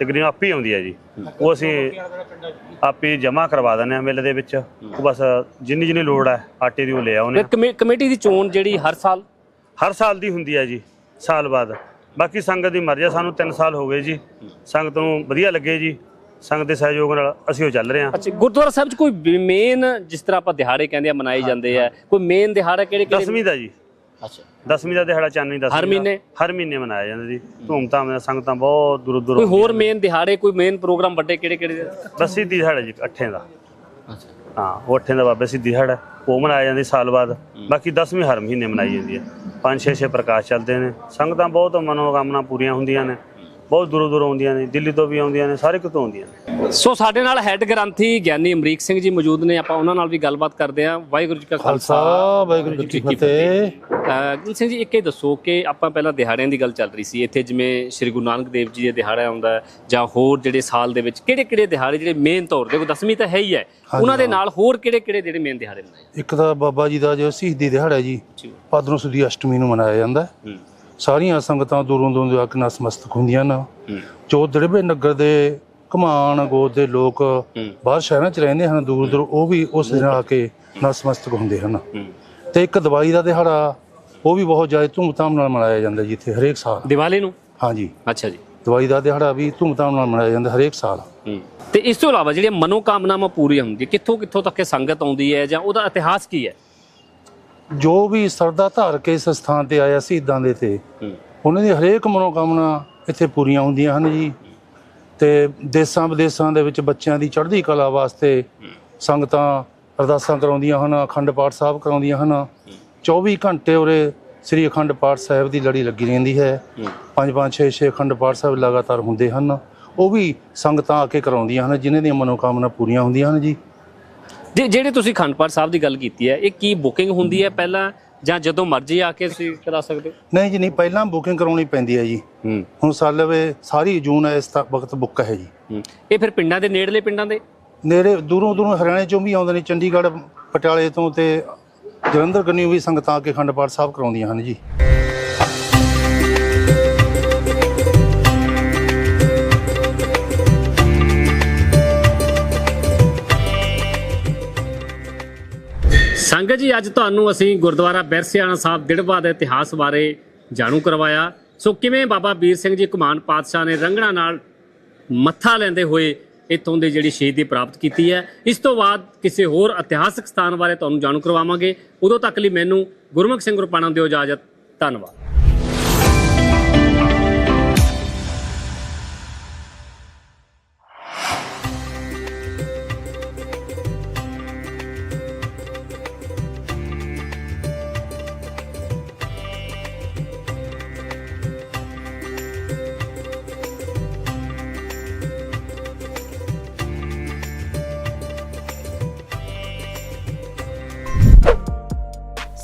ਤਕਰੀਬਨ ਆਪ ਹੀ ਆਉਂਦੀ ਹੈ ਜੀ। ਉਹ ਅਸੀਂ ਆਪ ਜਮ੍ਹਾਂ ਕਰਵਾ ਦਿੰਦੇ ਹਾਂ ਮਿੱਲ ਦੇ ਵਿੱਚ। ਉਹ ਬਸ ਜਿੰਨੀ ਜਿੰਨੀ ਲੋੜ ਹੈ ਆਟੇ ਦੀ ਉਹ ਲੈ ਕਮੇ- ਕਮੇਟੀ ਦੀ ਚੋਣ ਜਿਹੜੀ ਹਰ ਸਾਲ? ਹਰ ਸਾਲ ਦੀ ਹੁੰਦੀ ਹੈ ਜੀ ਸਾਲ ਬਾਅਦ। ਬਾਕੀ ਸੰਗਤ ਦੀ ਮਰਜ਼ੀ ਸਾਨੂੰ 3 ਸਾਲ ਹੋ ਗਏ ਜੀ। ਸੰਗਤ ਨੂੰ ਵਧੀਆ ਲੱਗੇ ਜੀ। ਸੰਗਤ ਦੇ ਸਹਿਯੋਗ ਨਾਲ ਅਸੀਂ ਉਹ ਚੱਲ ਰਹੇ ਹਾਂ। ਅੱਛਾ ਗੁਰਦੁਆਰਾ ਸਾਹਿਬ 'ਚ ਕੋਈ ਮੇਨ ਜਿਸ ਤਰ੍ਹਾਂ ਆਪਾਂ ਦਿਹਾੜੇ ਕਹਿੰਦੇ ਆ ਮਨਾਏ ਜਾਂਦੇ ਆ ਕੋਈ ਮੇਨ ਦਿਹਾੜਾ ਕਿਹੜੇ ਕਿਹੜੇ ਦਸਵੀਂ ਦਾ ਜੀ। ਅੱਛਾ। ਦਸਵੀਂ ਦਾ ਦਿਹਾੜਾ ਚਾਨਣੀ ਦਸਵੀਂ ਹਰ ਦਾ। ਮਹੀਨੇ? ਹਰ ਮਹੀਨੇ ਮਨਾਇਆ ਜਾਂਦਾ ਜੀ। ਧੂਮਧਾਮ ਨਾਲ ਸੰਗਤਾਂ ਬਹੁਤ ਦੂਰ ਦੂਰ ਕੋਈ ਹੋਰ ਮੇਨ ਦਿਹਾੜੇ ਕੋਈ ਮੇਨ ਪ੍ਰੋਗਰਾਮ ਵੱਡੇ ਕਿਹੜੇ ਕਿਹੜੇ ਬਸ ਸਿੱਧੀ ਦਿਹਾੜਾ ਜੀ ਅੱਠੇ ਦਾ। ਅੱਛਾ। ਹਾਂ ਉਹ ਅੱਠੇ ਦਾ ਬਾਬੇ ਸਿੱਧੀ ਦਿਹਾੜਾ ਉਹ ਮਨਾਇਆ ਜਾਂਦਾ ਸਾਲ ਬਾਅਦ। ਬਾਕੀ ਦਸਵੀਂ ਹਰ ਮਹੀਨੇ ਮਨਾਈ ਜਾਂਦੀ ਹੈ। ਪੰਜ ਛੇ ਛੇ ਪ੍ਰਕਾਸ਼ ਚੱਲਦੇ ਨੇ। ਸੰਗਤਾਂ ਬਹੁਤ ਮਨੋਕਾਮਨਾ ਪੂਰੀਆਂ ਹੁੰਦੀਆਂ ਨੇ। ਬਹੁਤ ਦੂਰੋਂ ਦੂਰੋਂ ਆਉਂਦੀਆਂ ਨੇ ਦਿੱਲੀ ਤੋਂ ਵੀ ਆਉਂਦੀਆਂ ਨੇ ਸਾਰੇ ਕਿਤੋਂ ਆਉਂਦੀਆਂ ਨੇ। ਸੋ ਸਾਡੇ ਨਾਲ ਹੈੱਡ ਗ੍ਰੰਥੀ ਗਿਆਨੀ ਅਮਰੀਕ ਸਿੰਘ ਜੀ ਮੌਜੂਦ ਨੇ ਆਪਾਂ ਉਹਨਾਂ ਨਾਲ ਵੀ ਗੱਲਬਾਤ ਕਰਦੇ ਹਾਂ। ਵਾਹਿਗੁਰੂ ਜੀ ਕਾ ਖਾਲਸਾ। ਵਾਹਿਗੁਰੂ ਜੀ ਕੀ ਫਤਿਹ। ਸਿੰਘ ਜੀ ਇੱਕ ਇਹ ਦੱਸੋ ਕਿ ਆਪਾਂ ਪਹਿਲਾਂ ਦਿਹਾੜਿਆਂ ਦੀ ਗੱਲ ਚੱਲ ਰਹੀ ਸੀ। ਇੱਥੇ ਜਿਵੇਂ ਸ੍ਰੀ ਗੁਰੂ ਨਾਨਕ ਦੇਵ ਜੀ ਦੇ ਦਿਹਾੜਾ ਆਉਂਦਾ ਜਾਂ ਹੋਰ ਜਿਹੜੇ ਸਾਲ ਦੇ ਵਿੱਚ ਕਿਹੜੇ ਕਿਹੜੇ ਦਿਹਾੜੇ ਜਿਹੜੇ ਮੇਨ ਤੌਰ ਤੇ ਕੋਈ ਦਸਵੀਂ ਤਾਂ ਹੈ ਹੀ ਹੈ। ਉਹਨਾਂ ਦੇ ਨਾਲ ਹੋਰ ਕਿਹੜੇ ਕਿਹੜੇ ਜਿਹੜੇ ਮੇਨ ਦਿਹਾੜੇ ਮਨਾਏ ਇੱਕ ਤਾਂ ਬਾਬਾ ਜੀ ਦਾ ਜੋ ਸ਼ਹੀਦੀ ਦਿਹਾੜਾ ਜੀ ਜੀ। ਭਾਦਰੋਂ ਸੁਦੀ ਅਸ਼ਟਮੀ ਨੂੰ ਮਨਾਇਆ ਜਾਂਦਾ ਹੈ। ਸਾਰੀਆਂ ਸੰਗਤਾਂ ਦੂਰੋਂ ਦੂਰੋਂ ਆ ਕੇ ਨਸਮਸਤਕ ਹੁੰਦੀਆਂ ਨੇ। ਜੋ ਦੜਬੇ ਨਗਰ ਦੇ ਕਮਾਨ ਗੋਦ ਦੇ ਲੋਕ ਬਾਹਰ ਸ਼ਹਿਰਾਂ 'ਚ ਰਹਿੰਦੇ ਹਨ ਦੂਰ ਦੂਰ ਉਹ ਵੀ ਉਸ ਦਿਨ ਆ ਕੇ ਨਸਮਸਤਕ ਹੁੰਦੇ ਹਨ। ਤੇ ਇੱਕ ਦਵਾਈ ਦਾ ਦਿਹਾੜਾ ਉਹ ਵੀ ਬਹੁਤ ਜ਼ਿਆਦਾ ਧੂਮਧਾਮ ਨਾਲ ਮਨਾਇਆ ਜਾਂਦਾ ਜੀ ਇੱਥੇ ਹਰੇਕ ਸਾਲ। ਦੀਵਾਲੀ ਨੂੰ? ਹਾਂਜੀ। ਅੱਛਾ ਜੀ। ਦਵਾਈ ਦਾ ਦਿਹਾੜਾ ਵੀ ਧੂਮਧਾਮ ਨਾਲ ਮਨਾਇਆ ਜਾਂਦਾ ਹਰੇਕ ਸਾਲ। ਤੇ ਇਸ ਤੋਂ ਇਲਾਵਾ ਜਿਹੜੀਆਂ ਮਨੋਕਾਮਨਾਵਾਂ ਪੂਰੀਆਂ ਹੁੰਦੀਆਂ ਕਿੱਥੋਂ ਕਿੱਥੋਂ ਤੱਕ ਸੰਗਤ ਆਉਂਦੀ ਹੈ ਜਾਂ ਉਹਦਾ ਇਤਿਹਾਸ ਕੀ ਹੈ? ਜੋ ਵੀ ਸਰਦਾ ਧਾਰ ਕੇ ਇਸ ਸਥਾਨ ਤੇ ਆਇਆ ਸ਼ਹੀਦਾਂ ਦੇ ਤੇ ਉਹਨਾਂ ਦੀ ਹਰੇਕ ਮਨੋਕਾਮਨਾ ਇੱਥੇ ਪੂਰੀਆਂ ਹੁੰਦੀਆਂ ਹਨ ਜੀ। ਤੇ ਦੇਸਾਂ ਵਿਦੇਸਾਂ ਦੇ ਵਿੱਚ ਬੱਚਿਆਂ ਦੀ ਚੜ੍ਹਦੀ ਕਲਾ ਵਾਸਤੇ ਸੰਗਤਾਂ ਅਰਦਾਸਾਂ ਕਰਾਉਂਦੀਆਂ ਹਨ ਅਖੰਡ ਪਾਠ ਸਾਹਿਬ ਕਰਾਉਂਦੀਆਂ ਹਨ। 24 ਘੰਟੇ ਉਰੇ ਸ੍ਰੀ ਅਖੰਡ ਪਾਠ ਸਾਹਿਬ ਦੀ ਲੜੀ ਲੱਗੀ ਰਹਿੰਦੀ ਹੈ। ਹੂੰ। ਪੰਜ ਪੰਜ ਛੇ ਛੇ ਅਖੰਡ ਪਾਠ ਸਾਹਿਬ ਲਗਾਤਾਰ ਹੁੰਦੇ ਹਨ। ਉਹ ਵੀ ਸੰਗਤਾਂ ਆ ਕੇ ਕਰਾਉਂਦੀਆਂ ਹਨ ਜਿਨ੍ਹਾਂ ਦੀਆਂ ਮਨੋਕਾਮਨਾ ਪੂਰੀਆਂ ਹੁੰਦੀਆਂ ਹਨ ਜੀ। ਜੇ ਜਿਹੜੇ ਤੁਸੀਂ ਖੰਡ ਪਾਠ ਸਾਹਿਬ ਦੀ ਗੱਲ ਕੀਤੀ ਹੈ ਇਹ ਕੀ ਬੁਕਿੰਗ ਹੁੰਦੀ ਹੈ ਪਹਿਲਾਂ ਜਾਂ ਜਦੋਂ ਮਰਜ਼ੀ ਆ ਕੇ ਤੁਸੀਂ ਕਰਾ ਸਕਦੇ ਹੋ? ਨਹੀਂ ਜੀ ਨਹੀਂ ਪਹਿਲਾਂ ਬੁਕਿੰਗ ਕਰਾਉਣੀ ਪੈਂਦੀ ਹੈ ਜੀ। ਹੂੰ। ਹੁਣ ਸਾਲਵੇ ਸਾਰੀ ਜੂਨ ਇਸ ਤੱਕ ਵਕਤ ਬੁੱਕ ਹੈ ਜੀ। ਹੂੰ। ਇਹ ਫਿਰ ਪਿੰਡਾਂ ਦੇ ਨੇੜਲੇ ਪਿੰਡਾਂ ਦੇ? ਨੇੜੇ ਦੂਰੋਂ ਦੂਰੋਂ ਹਰਿਆਣੇ ਚੋਂ ਵੀ ਆਉਂਦੇ ਨੇ ਚੰਡੀਗੜ੍ਹ ਪਟਿਆਲੇ ਤੋਂ ਤੇ ਜਲੰਧਰ ਕੰਨੀ ਵੀ ਸੰਗਤਾਂ ਆ ਕੇ ਪਾਠ ਸਾਹਿਬ ਕਰਾਉਂਦੀਆਂ ਹਨ ਜੀ। ਸੰਗਤ ਜੀ, ਅੱਜ ਤੁਹਾਨੂੰ ਅਸੀਂ ਗੁਰਦੁਆਰਾ ਬਿਰਸਿਆਣਾ ਸਾਹਿਬ ਦਿੜਬਾ ਦੇ ਇਤਿਹਾਸ ਬਾਰੇ ਜਾਣੂ ਕਰਵਾਇਆ। ਸੋ ਕਿਵੇਂ ਬਾਬਾ ਵੀਰ ਸਿੰਘ ਜੀ ਕੁਮਾਨ ਪਾਤਸ਼ਾਹ ਨੇ ਰੰਗਣਾ ਨਾਲ ਮੱਥਾ ਲੈਂਦੇ ਹੋਏ ਇੱਥੋਂ ਦੀ ਜਿਹੜੀ ਸ਼ਹੀਦੀ ਪ੍ਰਾਪਤ ਕੀਤੀ ਹੈ, ਇਸ ਤੋਂ ਬਾਅਦ ਕਿਸੇ ਹੋਰ ਇਤਿਹਾਸਕ ਸਥਾਨ ਬਾਰੇ ਤੁਹਾਨੂੰ ਜਾਣੂ ਕਰਵਾਵਾਂਗੇ। ਉਦੋਂ ਤੱਕ ਲਈ ਮੈਨੂੰ ਗੁਰਮੁਖ ਸਿੰਘ ਰੁਪਾਣਾ ਦਿਓ ਇਜਾਜ਼ਤ। ਧੰਨਵਾਦ।